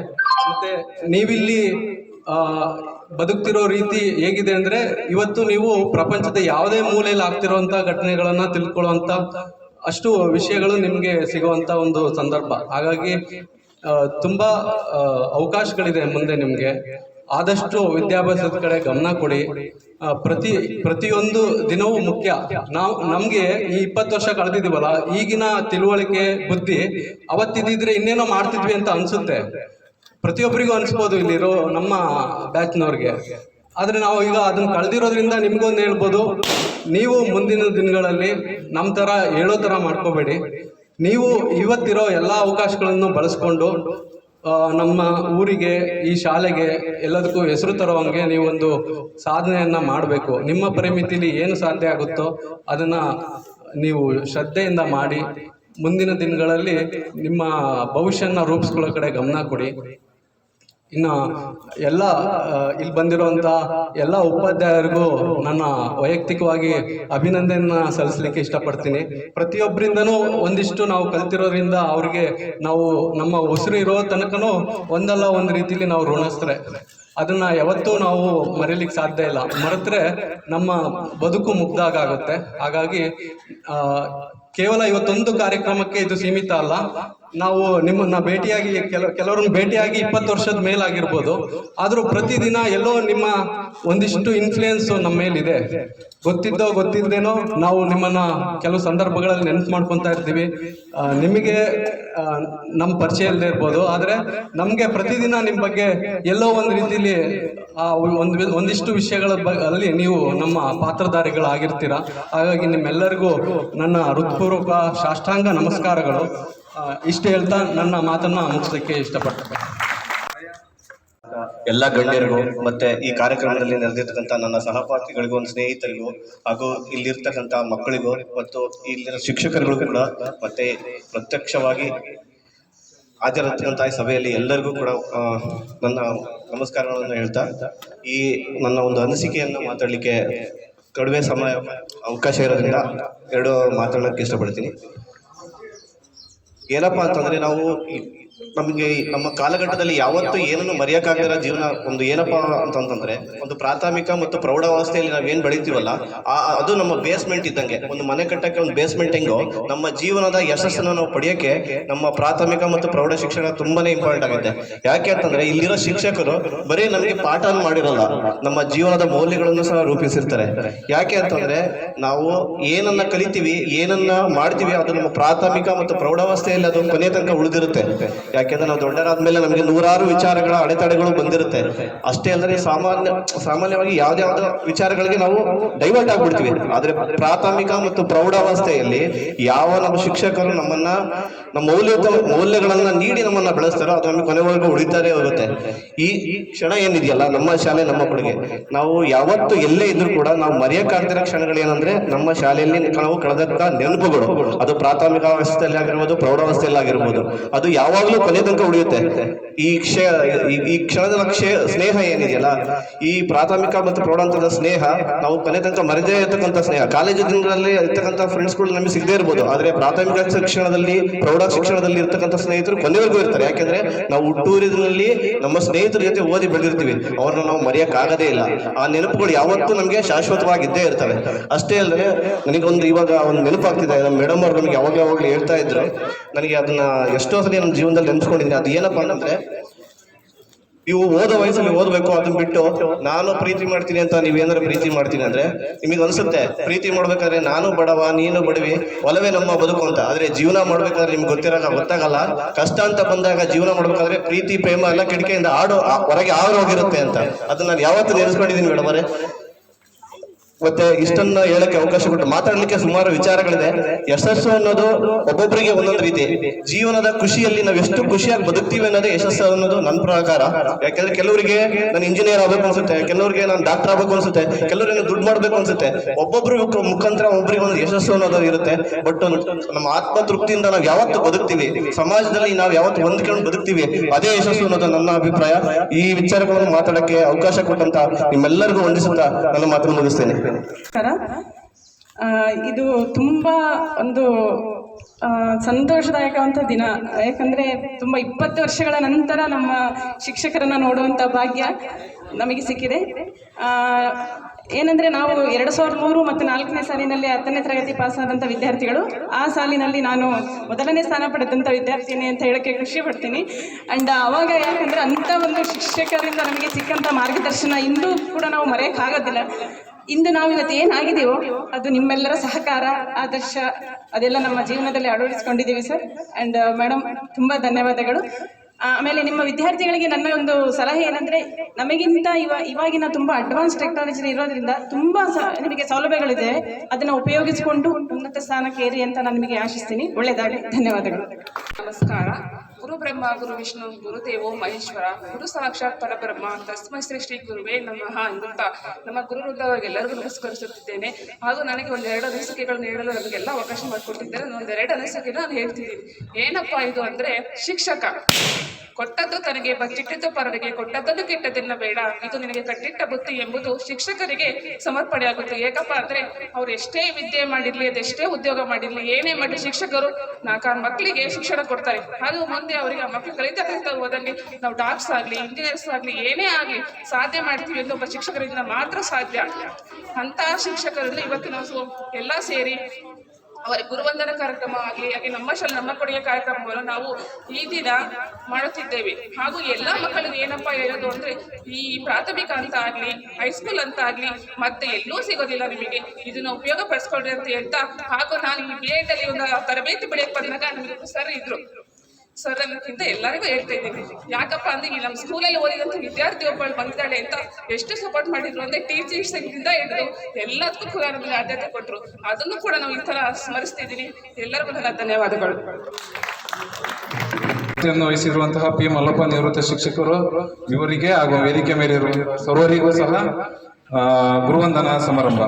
ಮತ್ತು ನೀವಿಲ್ಲಿ ಬದುಕ್ತಿರೋ ರೀತಿ ಹೇಗಿದೆ ಅಂದ್ರೆ ಇವತ್ತು ನೀವು ಪ್ರಪಂಚದ ಯಾವುದೇ ಮೂಲೆಯಲ್ಲಿ ಆಗ್ತಿರುವಂತ ಘಟನೆಗಳನ್ನ ತಿಳ್ಕೊಳ್ಳುವಂತ ಅಷ್ಟು ವಿಷಯಗಳು ನಿಮಗೆ ಸಿಗುವಂತ ಒಂದು ಸಂದರ್ಭ. ಹಾಗಾಗಿ ತುಂಬಾ ಅವಕಾಶಗಳಿದೆ ಮುಂದೆ ನಿಮಗೆ. ಆದಷ್ಟು ವಿದ್ಯಾಭ್ಯಾಸದ ಕಡೆ ಗಮನ ಕೊಡಿ. ಪ್ರತಿ, ಪ್ರತಿಯೊಂದು ದಿನವೂ ಮುಖ್ಯ. ನಾವು, ನಮ್ಗೆ ಈ ಇಪ್ಪತ್ತು ವರ್ಷ ಕಳೆದಿದ್ದೀವಲ್ಲ ಈಗಿನ ತಿಳುವಳಿಕೆ, ಬುದ್ಧಿ ಅವತ್ತಿದ್ದಿದ್ರೆ ಇನ್ನೇನೋ ಮಾಡ್ತಿದ್ವಿ ಅಂತ ಅನ್ಸುತ್ತೆ. ಪ್ರತಿಯೊಬ್ಬರಿಗೂ ಅನಿಸ್ಬೋದು ಇಲ್ಲಿರೋ ನಮ್ಮ ಬ್ಯಾಚ್ನವ್ರಿಗೆ. ಆದರೆ ನಾವು ಈಗ ಅದನ್ನ ಕಳೆದಿರೋದ್ರಿಂದ ನಿಮ್ಗೊಂದು ಹೇಳ್ಬೋದು, ನೀವು ಮುಂದಿನ ದಿನಗಳಲ್ಲಿ ನಮ್ಮ ತರ ಹೇಳೋ ತರ ಮಾಡ್ಕೋಬೇಡಿ. ನೀವು ಇವತ್ತಿರೋ ಎಲ್ಲ ಅವಕಾಶಗಳನ್ನು ಬಳಸ್ಕೊಂಡು ನಮ್ಮ ಊರಿಗೆ, ಈ ಶಾಲೆಗೆ ಎಲ್ಲದಕ್ಕೂ ಹೆಸರು ತರುವಂಗೆ ನೀವೊಂದು ಸಾಧನೆಯನ್ನ ಮಾಡಬೇಕು. ನಿಮ್ಮ ಪರಿಮಿತಿಲಿ ಏನು ಸಾಧ್ಯ ಆಗುತ್ತೋ ಅದನ್ನ ನೀವು ಶ್ರದ್ಧೆಯಿಂದ ಮಾಡಿ, ಮುಂದಿನ ದಿನಗಳಲ್ಲಿ ನಿಮ್ಮ ಭವಿಷ್ಯನ ರೂಪಿಸ್ಕೊಳ್ಳೋ ಕಡೆ ಗಮನ ಕೊಡಿ. ಇನ್ನು ಎಲ್ಲ ಇಲ್ಲಿ ಬಂದಿರುವಂತ ಎಲ್ಲ ಉಪಾಧ್ಯಾಯರಿಗೂ ನನ್ನ ವೈಯಕ್ತಿಕವಾಗಿ ಅಭಿನಂದನೆಯನ್ನು ಸಲ್ಲಿಸಲಿಕ್ಕೆ ಇಷ್ಟಪಡ್ತೀನಿ. ಪ್ರತಿಯೊಬ್ಬರಿಂದನೂ ಒಂದಿಷ್ಟು ನಾವು ಕಲ್ತಿರೋದ್ರಿಂದ ಅವ್ರಿಗೆ ನಾವು ನಮ್ಮ ಉಸಿರು ಇರೋ ತನಕನೂ ಒಂದಲ್ಲ ಒಂದು ರೀತಿಲಿ ನಾವು ಋಣಸ್ತ್ರೆ. ಅದನ್ನ ಯಾವತ್ತೂ ನಾವು ಮರೀಲಿಕ್ಕೆ ಸಾಧ್ಯ ಇಲ್ಲ. ಮರೆತ್ರೆ ನಮ್ಮ ಬದುಕು ಮುಗ್ದಾಗ ಆಗುತ್ತೆ ಹಾಗಾಗಿ ಕೇವಲ ಇವತ್ತೊಂದು ಕಾರ್ಯಕ್ರಮಕ್ಕೆ ಇದು ಸೀಮಿತ ಅಲ್ಲ. ನಾವು ನಿಮ್ಮನ್ನ ಭೇಟಿಯಾಗಿ ಕೆಲ, ಕೆಲವ್ರನ್ನ ಭೇಟಿಯಾಗಿ ಇಪ್ಪತ್ತು ವರ್ಷದ ಮೇಲಾಗಿರ್ಬೋದು. ಆದರೂ ಪ್ರತಿದಿನ ಎಲ್ಲೋ ನಿಮ್ಮ ಒಂದಿಷ್ಟು ಇನ್ಫ್ಲೂಯೆನ್ಸ್ ನಮ್ಮ ಮೇಲಿದೆ. ಗೊತ್ತಿದ್ದೋ ಗೊತ್ತಿದ್ದೇನೋ ನಾವು ನಿಮ್ಮನ್ನ ಕೆಲವು ಸಂದರ್ಭಗಳಲ್ಲಿ ನೆನಪು ಮಾಡ್ಕೊತಾ ಇರ್ತೀವಿ. ನಿಮಗೆ ನಮ್ಮ ಪರಿಚಯ ಇಲ್ಲದೆ ಇರ್ಬೋದು. ಆದರೆ ನಮಗೆ ಪ್ರತಿದಿನ ನಿಮ್ಮ ಬಗ್ಗೆ ಎಲ್ಲೋ ಒಂದು ರೀತಿಲಿ, ಆ, ಒಂದು ಒಂದಿಷ್ಟು ವಿಷಯಗಳ ಬ- ಅಲ್ಲಿ ನೀವು ನಮ್ಮ ಪಾತ್ರಧಾರಿಗಳಾಗಿರ್ತೀರಾ. ಹಾಗಾಗಿ ನಿಮ್ಮೆಲ್ಲರಿಗೂ ನನ್ನ ಹೃತ್ಪೂರ್ವಕ ಸಾಷ್ಟಾಂಗ ನಮಸ್ಕಾರಗಳು. ಇಷ್ಟು ಹೇಳ್ತಾ ನನ್ನ ಮಾತನ್ನ ಮುಗಿಸ್ಲಿಕ್ಕೆ ಇಷ್ಟಪಡ್ತೇನೆ. ಎಲ್ಲ ಗಣ್ಯರಿಗೂ ಮತ್ತೆ ಈ ಕಾರ್ಯಕ್ರಮದಲ್ಲಿ ನೆರೆದಿರ್ತಕ್ಕಂಥ ನನ್ನ ಸಹಪಾಠಿಗಳಿಗೂ ಒಂದು ಸ್ನೇಹಿತರಿಗೂ ಹಾಗೂ ಇಲ್ಲಿರ್ತಕ್ಕಂಥ ಮಕ್ಕಳಿಗೂ ಮತ್ತು ಇಲ್ಲಿರೋ ಶಿಕ್ಷಕರಿಗೂ ಕೂಡ ಮತ್ತೆ ಪ್ರತ್ಯಕ್ಷವಾಗಿ ಈ ಸಭೆಯಲ್ಲಿ ಎಲ್ಲರಿಗೂ ಕೂಡ ನನ್ನ ನಮಸ್ಕಾರಗಳನ್ನು ಹೇಳ್ತಾ, ಈ ನನ್ನ ಒಂದು ಅನಿಸಿಕೆಯನ್ನು ಮಾತಾಡಲಿಕ್ಕೆ ಕಡಿಮೆ ಸಮಯ ಅವಕಾಶ ಇರೋದ್ರಿಂದ ಎರಡು ಮಾತಾಡೋಕ್ಕೆ ಇಷ್ಟಪಡ್ತೀನಿ. ಏನಪ್ಪಾ ಅಂತಂದ್ರೆ ನಾವು ನಮಗೆ ನಮ್ಮ ಕಾಲಘಟ್ಟದಲ್ಲಿ ಯಾವತ್ತು ಏನನ್ನು ಮರೆಯಕ್ಕಾಗದಿರೋ ಜೀವನ ಒಂದು ಏನಪ್ಪ ಅಂತಂತಂದ್ರೆ, ಒಂದು ಪ್ರಾಥಮಿಕ ಮತ್ತು ಪ್ರೌಢಾವಸ್ಥೆಯಲ್ಲಿ ನಾವೇನ್ ಬೆಳಿತೀವಲ್ಲ, ಆ ಅದು ನಮ್ಮ ಬೇಸ್ಮೆಂಟ್ ಇದ್ದಂಗೆ. ಒಂದು ಮನೆ ಕಟ್ಟಕ್ಕೆ ಒಂದು ಬೇಸ್ಮೆಂಟ್ ಹೆಂಗೋ, ನಮ್ಮ ಜೀವನದ ಯಶಸ್ಸನ್ನು ನಾವು ಪಡೆಯಕ್ಕೆ ನಮ್ಮ ಪ್ರಾಥಮಿಕ ಮತ್ತು ಪ್ರೌಢ ಶಿಕ್ಷಣ ತುಂಬಾನೇ ಇಂಪಾರ್ಟೆಂಟ್ ಆಗುತ್ತೆ. ಯಾಕೆ ಅಂತಂದ್ರೆ, ಇಲ್ಲಿರೋ ಶಿಕ್ಷಕರು ಬರೀ ನಮಗೆ ಪಾಠ ಮಾಡಿರಲ್ಲ, ನಮ್ಮ ಜೀವನದ ಮೌಲ್ಯಗಳನ್ನು ಸಹ ರೂಪಿಸಿರ್ತಾರೆ. ಯಾಕೆ ಅಂತಂದ್ರೆ, ನಾವು ಏನನ್ನ ಕಲಿತೀವಿ, ಏನನ್ನ ಮಾಡ್ತೀವಿ, ಅದು ನಮ್ಮ ಪ್ರಾಥಮಿಕ ಮತ್ತು ಪ್ರೌಢಾವಸ್ಥೆಯಲ್ಲಿ ಅದು ಕೊನೆ ತನಕ ಉಳಿದಿರುತ್ತೆ. ಯಾಕೆಂದ್ರೆ ನಾವು ದೊಡ್ಡರಾದ್ಮೇಲೆ ನಮಗೆ ನೂರಾರು ವಿಚಾರಗಳ ಅಡೆತಡೆಗಳು ಬಂದಿರುತ್ತೆ. ಅಷ್ಟೇ ಅಲ್ಲದೆ ಸಾಮಾನ್ಯ, ಸಾಮಾನ್ಯವಾಗಿ ಯಾವ್ದಾವ್ದೋ ವಿಚಾರಗಳಿಗೆ ನಾವು ಡೈವರ್ಟ್ ಆಗ್ಬಿಡ್ತೀವಿ. ಆದ್ರೆ ಪ್ರಾಥಮಿಕ ಮತ್ತು ಪ್ರೌಢಾವಸ್ಥೆಯಲ್ಲಿ ಯಾವ ನಮ್ಮ ಶಿಕ್ಷಕರು ನಮ್ಮನ್ನ, ನಮ್ಮ ಮೌಲ್ಯತ, ಮೌಲ್ಯಗಳನ್ನ ನೀಡಿ ನಮ್ಮನ್ನ ಬೆಳೆಸ್ತಾರೋ ಅದು ನಮಗೆ ಕೊನೆವರೆಗೂ ಉಳಿತಾರೆ ಹೋಗುತ್ತೆ. ಈ ಕ್ಷಣ ಏನಿದೆಯಲ್ಲ, ನಮ್ಮ ಶಾಲೆ ನಮ್ಮ ಕೊಡುಗೆ ನಾವು ಯಾವತ್ತು ಎಲ್ಲೇ ಇದ್ರೂ ಕೂಡ ನಾವು ಮರೆಯಕ್ಕಾಗದಿರೋ ಕ್ಷಣಗಳೇನಂದ್ರೆ ನಮ್ಮ ಶಾಲೆಯಲ್ಲಿ ನಾವು ಕಳೆದಂತ ನೆನಪುಗಳು. ಅದು ಪ್ರಾಥಮಿಕ ಅವಸ್ಥೆಯಲ್ಲಿ ಆಗಿರ್ಬೋದು, ಪ್ರೌಢಾವಸ್ಥೆಯಲ್ಲಿ ಆಗಿರ್ಬೋದು. ಅದು ಯಾವಾಗಲೂ ಕೊನೆ ತನಕ ಉಳಿಯುತ್ತೆ. ಈ ಕ್ಷಯ ಈ- ಕ್ಷಣದ ಕ್ಷೇ ಸ್ನೇಹ ಏನಿದೆಯಲ್ಲ, ಈ ಪ್ರಾಥಮಿಕ ಮತ್ತು ಪ್ರೌಢಾಂತದ ಸ್ನೇಹ, ನಾವು ಕೊನೆ ತನಕ ಮರೆದೇ ಇರ್ತಕ್ಕಂಥ ಸ್ನೇಹ. ಕಾಲೇಜು ದಿನಗಳಲ್ಲಿ ಇರ್ತಕ್ಕಂಥ ಫ್ರೆಂಡ್ಸ್ಗಳು ನಮಗೆ ಸಿಗದೇ ಇರ್ಬೋದು. ಆದರೆ ಪ್ರಾಥಮಿಕ ಶಿಕ್ಷಣದಲ್ಲಿ, ಪ್ರೌಢ ಶಿಕ್ಷಣದಲ್ಲಿ ಇರ್ತಕ್ಕಂಥ ಸ್ನೇಹಿತರು ಕೊನೆವರೆಗೂ ಇರ್ತಾರೆ. ಯಾಕೆಂದ್ರೆ ನಾವು ಹುಟ್ಟೂರಿನಲ್ಲಿ ನಮ್ಮ ಸ್ನೇಹಿತರ ಜೊತೆ ಓದಿ ಬೆಳೆದಿರ್ತೀವಿ. ಅವ್ರನ್ನ ನಾವು ಮರೆಯಕ್ಕಾಗದೇ ಇಲ್ಲ. ಆ ನೆನಪುಗಳು ಯಾವತ್ತೂ ನಮಗೆ ಶಾಶ್ವತವಾಗಿದ್ದೇ ಇರ್ತವೆ. ಅಷ್ಟೇ ಅಲ್ಲದೆ ನನಗೊಂದು ಇವಾಗ ಒಂದು ನೆನಪಾಗ್ತಿದೆ. ನಮ್ಮ ಮೇಡಮ್ ಅವರು ನಮಗೆ ಯಾವಾಗ ಯಾವಾಗಲೂ ಹೇಳ್ತಾ ಇದ್ರು, ನನಗೆ ಅದನ್ನ ಎಷ್ಟೋ ಸಲ ನಮ್ಮ ಜೀವನದಲ್ಲಿ ನೆನ್ಸ್ಕೊಂಡಿದ್ದೀನಿ. ಅದು ಏನಪ್ಪಾ ಅಂತಂದ್ರೆ ನೀವು ಓದೋ ವಯಸ್ಸಲ್ಲಿ ಓದಬೇಕು, ಅದನ್ನ ಬಿಟ್ಟು ನಾನು ಪ್ರೀತಿ ಮಾಡ್ತೀನಿ ಅಂತ ನೀವೇನಾದ್ರು ಪ್ರೀತಿ ಮಾಡ್ತೀನಿ ಅಂದ್ರೆ ನಿಮಗೆ ಅನ್ಸುತ್ತೆ, ಪ್ರೀತಿ ಮಾಡ್ಬೇಕಾದ್ರೆ ನಾನು ಬಡವ, ನೀನು ಬಡವಿ, ಒಲವೇ ನಮ್ಮ ಬದುಕು ಅಂತ. ಆದ್ರೆ ಜೀವನ ಮಾಡ್ಬೇಕಾದ್ರೆ ನಿಮ್ಗೆ ಗೊತ್ತಿರಲ್ಲ, ಗೊತ್ತಾಗಲ್ಲ. ಕಷ್ಟ ಅಂತ ಬಂದಾಗ ಜೀವನ ಮಾಡ್ಬೇಕಾದ್ರೆ ಪ್ರೀತಿ, ಪ್ರೇಮ ಎಲ್ಲ ಕಿಟಕಿಯಿಂದ ಆಡೋ ಹೊರಗೆ ಆರು ಹೋಗಿರುತ್ತೆ ಅಂತ. ಅದನ್ನ ನಾನು ಯಾವತ್ತೂ ನೆನೆಸ್ಕೊಂಡಿದ್ದೀನಿ ಮೇಡಮ್ ಅವರೇ. ಮತ್ತೆ ಇಷ್ಟನ್ನ ಹೇಳಕ್ಕೆ ಅವಕಾಶ ಕೊಟ್ಟು ಮಾತಾಡ್ಲಿಕ್ಕೆ ಸುಮಾರು ವಿಚಾರಗಳಿದೆ. ಯಶಸ್ಸು ಅನ್ನೋದು ಒಬ್ಬೊಬ್ಬರಿಗೆ ಒಂದೊಂದು ರೀತಿ. ಜೀವನದ ಖುಷಿಯಲ್ಲಿ ನಾವು ಎಷ್ಟು ಖುಷಿಯಾಗಿ ಬದುಕ್ತೀವಿ ಅನ್ನೋದೇ ಯಶಸ್ಸು ಅನ್ನೋದು ನನ್ನ ಪ್ರಕಾರ. ಯಾಕಂದ್ರೆ ಕೆಲವರಿಗೆ ನಾನು ಇಂಜಿನಿಯರ್ ಆಗ್ಬೇಕು ಅನ್ಸುತ್ತೆ, ಕೆಲವರಿಗೆ ನಾನು ಡಾಕ್ಟರ್ ಆಗ್ಬೇಕು ಅನ್ಸುತ್ತೆ, ಕೆಲವರಿಗೆ ದುಡ್ಡು ಮಾಡ್ಬೇಕು ಅನ್ಸುತ್ತೆ. ಒಬ್ಬೊಬ್ರು ಮುಖ- ಮುಖಾಂತರ ಒಬ್ಬರಿಗೆ ಒಂದು ಯಶಸ್ಸು ಅನ್ನೋದು ಇರುತ್ತೆ. ಬಟ್ ನಮ್ಮ ಆತ್ಮ ತೃಪ್ತಿಯಿಂದ ನಾವು ಯಾವತ್ತು ಬದುಕ್ತೀವಿ? ಸಮಾಜದಲ್ಲಿ ನಾವು ಯಾವತ್ತು ಹೊಂದ್ಕೊಂಡು ಬದುಕ್ತೀವಿ? ಅದೇ ಯಶಸ್ಸು ಅನ್ನೋದು ನನ್ನ ಅಭಿಪ್ರಾಯ. ಈ ವಿಚಾರಗಳನ್ನು ಮಾತಾಡಕ್ಕೆ ಅವಕಾಶ ಕೊಟ್ಟಂತ ನಿಮ್ಮೆಲ್ಲರಿಗೂ ವಂದಿಸುತ್ತಾ ನನ್ನ ಮಾತನ್ನು ಮುಗಿಸ್ತೇನೆ. ನಮಸ್ಕಾರ. ಇದು ತುಂಬ ಒಂದು ಆ, ಸಂತೋಷದಾಯಕವಂತ ದಿನ. ಯಾಕಂದ್ರೆ ತುಂಬ ಇಪ್ಪತ್ತು ವರ್ಷಗಳ ನಂತರ ನಮ್ಮ ಶಿಕ್ಷಕರನ್ನ ನೋಡುವಂಥ ಭಾಗ್ಯ ನಮಗೆ ಸಿಕ್ಕಿದೆ. ಏನಂದ್ರೆ ನಾವು ಎರಡು ಸಾವಿರದ ಮೂರು ಮತ್ತು ನಾಲ್ಕನೇ ಸಾಲಿನಲ್ಲಿ ಹತ್ತನೇ ತರಗತಿ ಪಾಸ್ ಆದಂಥ ವಿದ್ಯಾರ್ಥಿಗಳು. ಆ ಸಾಲಿನಲ್ಲಿ ನಾನು ಮೊದಲನೇ ಸ್ಥಾನ ಪಡೆದಂಥ ವಿದ್ಯಾರ್ಥಿನಿ ಅಂತ ಹೇಳಕ್ಕೆ ಖುಷಿ ಪಡ್ತೀನಿ. ಅಂಡ್ ಅವಾಗ ಯಾಕಂದ್ರೆ ಅಂಥ ಒಂದು ಶಿಕ್ಷಕರಿಂದ ನಮಗೆ ಸಿಕ್ಕಂಥ ಮಾರ್ಗದರ್ಶನ ಇಂದು ಕೂಡ ನಾವು ಮರೆಯೋಕ್ಕಾಗೋದಿಲ್ಲ. ಇಂದು ನಾವು ಇವತ್ತು ಏನಾಗಿದೆಯೋ ಅದು ನಿಮ್ಮೆಲ್ಲರ ಸಹಕಾರ, ಆದರ್ಶ, ಅದೆಲ್ಲ ನಮ್ಮ ಜೀವನದಲ್ಲಿ ಅಳವಡಿಸ್ಕೊಂಡಿದ್ದೀವಿ ಸರ್. ಅಂಡ್ ಮೇಡಮ್ ತುಂಬಾ ಧನ್ಯವಾದಗಳು. ಆಮೇಲೆ ನಿಮ್ಮ ವಿದ್ಯಾರ್ಥಿಗಳಿಗೆ ನನ್ನ ಒಂದು ಸಲಹೆ ಏನಂದ್ರೆ, ನಮಗಿಂತ ಇವ, ಇವಾಗಿನ ತುಂಬಾ ಅಡ್ವಾನ್ಸ್ ಟೆಕ್ನಾಲಜಿ ಇರೋದ್ರಿಂದ ತುಂಬಾ ನಿಮಗೆ ಸೌಲಭ್ಯಗಳಿದೆ. ಅದನ್ನ ಉಪಯೋಗಿಸಿಕೊಂಡು ಉನ್ನತ ಸ್ಥಾನಕ್ಕೆ ಏರಿ ಅಂತ ನಾನು ನಿಮಗೆ ಆಶಿಸ್ತೀನಿ. ಒಳ್ಳೆಯದಾಗಲಿ ಧನ್ಯವಾದಗಳು. ನಮಸ್ಕಾರ. ಗುರು ಬ್ರಹ್ಮ ಗುರು ವಿಷ್ಣು, ಗುರುದೇವೋ ಮಹೇಶ್ವರ, ಗುರು ಸಾಕ್ಷಾತ್ ಪರಬ್ರಹ್ಮ ತಸ್ಮೈ ಶ್ರೀ ಶ್ರೀ ಗುರುವೇ ನಮಃ ಅಂತ ನಮ್ಮ ಗುರು ವೃಂದವರಿಗೆಲ್ಲರಿಗೂ ನಮಸ್ಕರಿಸುತ್ತಿದ್ದೇನೆ. ಹಾಗೂ ನನಗೆ ಒಂದೆರಡು ಅನಿಸಿಕೆಗಳನ್ನು ನೀಡಲು ನಮಗೆಲ್ಲ ಅವಕಾಶ ಮಾಡಿಕೊಟ್ಟಿದ್ದಾರೆ. ಒಂದೆರಡು ಅನಿಸಿಕೆ ನಾನು ಹೇಳ್ತಿದ್ದೀನಿ. ಏನಪ್ಪಾ ಇದು ಅಂದ್ರೆ ಶಿಕ್ಷಕ. ಕೊಟ್ಟದ್ದು ತನಗೆ, ಬಚ್ಚಿಟ್ಟಿದ್ದು ಪರರಿಗೆ, ಕೊಟ್ಟದ್ದನ್ನು ಕೆಟ್ಟದನ್ನ ಬೇಡ ಇದು ನಿನಗೆ ಕಟ್ಟಿಟ್ಟ ಬುತ್ತಿ ಎಂಬುದು ಶಿಕ್ಷಕರಿಗೆ ಸಮರ್ಪಣೆಯಾಗುತ್ತೆ ಏಕಪ್ಪ ಅಂದ್ರೆ ಅವ್ರು ಎಷ್ಟೇ ವಿದ್ಯೆ ಮಾಡಿರ್ಲಿ, ಅದೆಷ್ಟೇ ಉದ್ಯೋಗ ಮಾಡಿರ್ಲಿ, ಏನೇ ಮಾಡಿ ಶಿಕ್ಷಕರು ನಾಲ್ಕಾರು ಮಕ್ಕಳಿಗೆ ಶಿಕ್ಷಣ ಕೊಡ್ತಾರೆ. ಅದು ಮುಂದೆ ಅವರಿಗೆ ಆ ಮಕ್ಕಳು ಕಲಿತಕ್ಕಂಥ ಹೋದಲ್ಲಿ ನಾವು ಡಾಕ್ಟರ್ಸ್ ಆಗ್ಲಿ, ಇಂಜಿನಿಯರ್ಸ್ ಆಗ್ಲಿ, ಏನೇ ಆಗ್ಲಿ ಸಾಧ್ಯ ಮಾಡ್ತೀವಿ ಎಂದು ಒಬ್ಬ ಶಿಕ್ಷಕರಿಂದ ಮಾತ್ರ ಸಾಧ್ಯ. ಅಂತ ಶಿಕ್ಷಕರಲ್ಲಿ ಇವತ್ತು ನಾವು ಎಲ್ಲ ಸೇರಿ ಅವರ ಗುರುವಂದನ ಕಾರ್ಯಕ್ರಮ ಆಗಲಿ, ಹಾಗೆ ನಮ್ಮ ಶಾಲೆ, ನಮ್ಮ ಕೊಡುಗೆ ಕಾರ್ಯಕ್ರಮವನ್ನು ನಾವು ಈ ದಿನ ಮಾಡುತ್ತಿದ್ದೇವೆ. ಹಾಗೂ ಎಲ್ಲ ಮಕ್ಕಳಿಗೆ ಏನಪ್ಪ ಹೇಳೋದು ಅಂದ್ರೆ, ಈ ಪ್ರಾಥಮಿಕ ಅಂತ ಆಗ್ಲಿ ಹೈಸ್ಕೂಲ್ ಅಂತ ಆಗ್ಲಿ, ಮತ್ತೆ ಎಲ್ಲೂ ಸಿಗೋದಿಲ್ಲ ನಿಮಗೆ. ಇದನ್ನ ಉಪಯೋಗ ಪಡಿಸ್ಕೊಳ್ರಿ ಅಂತ ಹೇಳ್ತಾ, ಹಾಗೂ ನಾನು ಈ ಬಿ ಎಡ್ ಅಲ್ಲಿ ಒಂದು ತರಬೇತಿ ಬೆಳೆಯಕ್ಕೆ ಬಂದಾಗ ನಮಗೆ ಸರ್ ಇದ್ರು ಸರ್ ಅನ್ನೋಕ್ಕಿಂತ ಎಲ್ಲರಿಗೂ ಹೇಳ್ತಾ ಇದ್ದೀನಿ. ಯಾಕಪ್ಪ ಅಂದ್ರೆ ಈ ನಮ್ಮ ಸ್ಕೂಲಲ್ಲಿ ಓದಿದಂತ ವಿದ್ಯಾರ್ಥಿ ಒಬ್ಬಳು ಬಂದಿದ್ದಾಳೆ ಅಂತ ಎಷ್ಟು ಸಪೋರ್ಟ್ ಮಾಡಿದ್ರು ಅಂದ್ರೆ ಟೀಚರ್ಸ್ ಇಂದ ಹಿಡಿದು ಎಲ್ಲದಕ್ಕೂ ಕೂಡ ನಮಗೆ ಆದ್ಯತೆ ಕೊಟ್ಟರು ಅದನ್ನು ಕೂಡ ನಾವು ಈ ತರ ಸ್ಮರಿಸ್ತಿದ್ದೀನಿ. ಎಲ್ಲರಿಗೂ ನನ್ನ ಧನ್ಯವಾದಗಳು. ವಹಿಸಿರುವಂತಹ ಪಿ ಮಲ್ಲಪ್ಪ ನಿವೃತ್ತ ಶಿಕ್ಷಕರು, ಇವರಿಗೆ ಹಾಗೂ ವೇದಿಕೆ ಮೇಲೆ ಇರುವ ಸರ್ವರಿಗೂ ಸಹ ಗುರುವಂದನಾ ಸಮಾರಂಭ.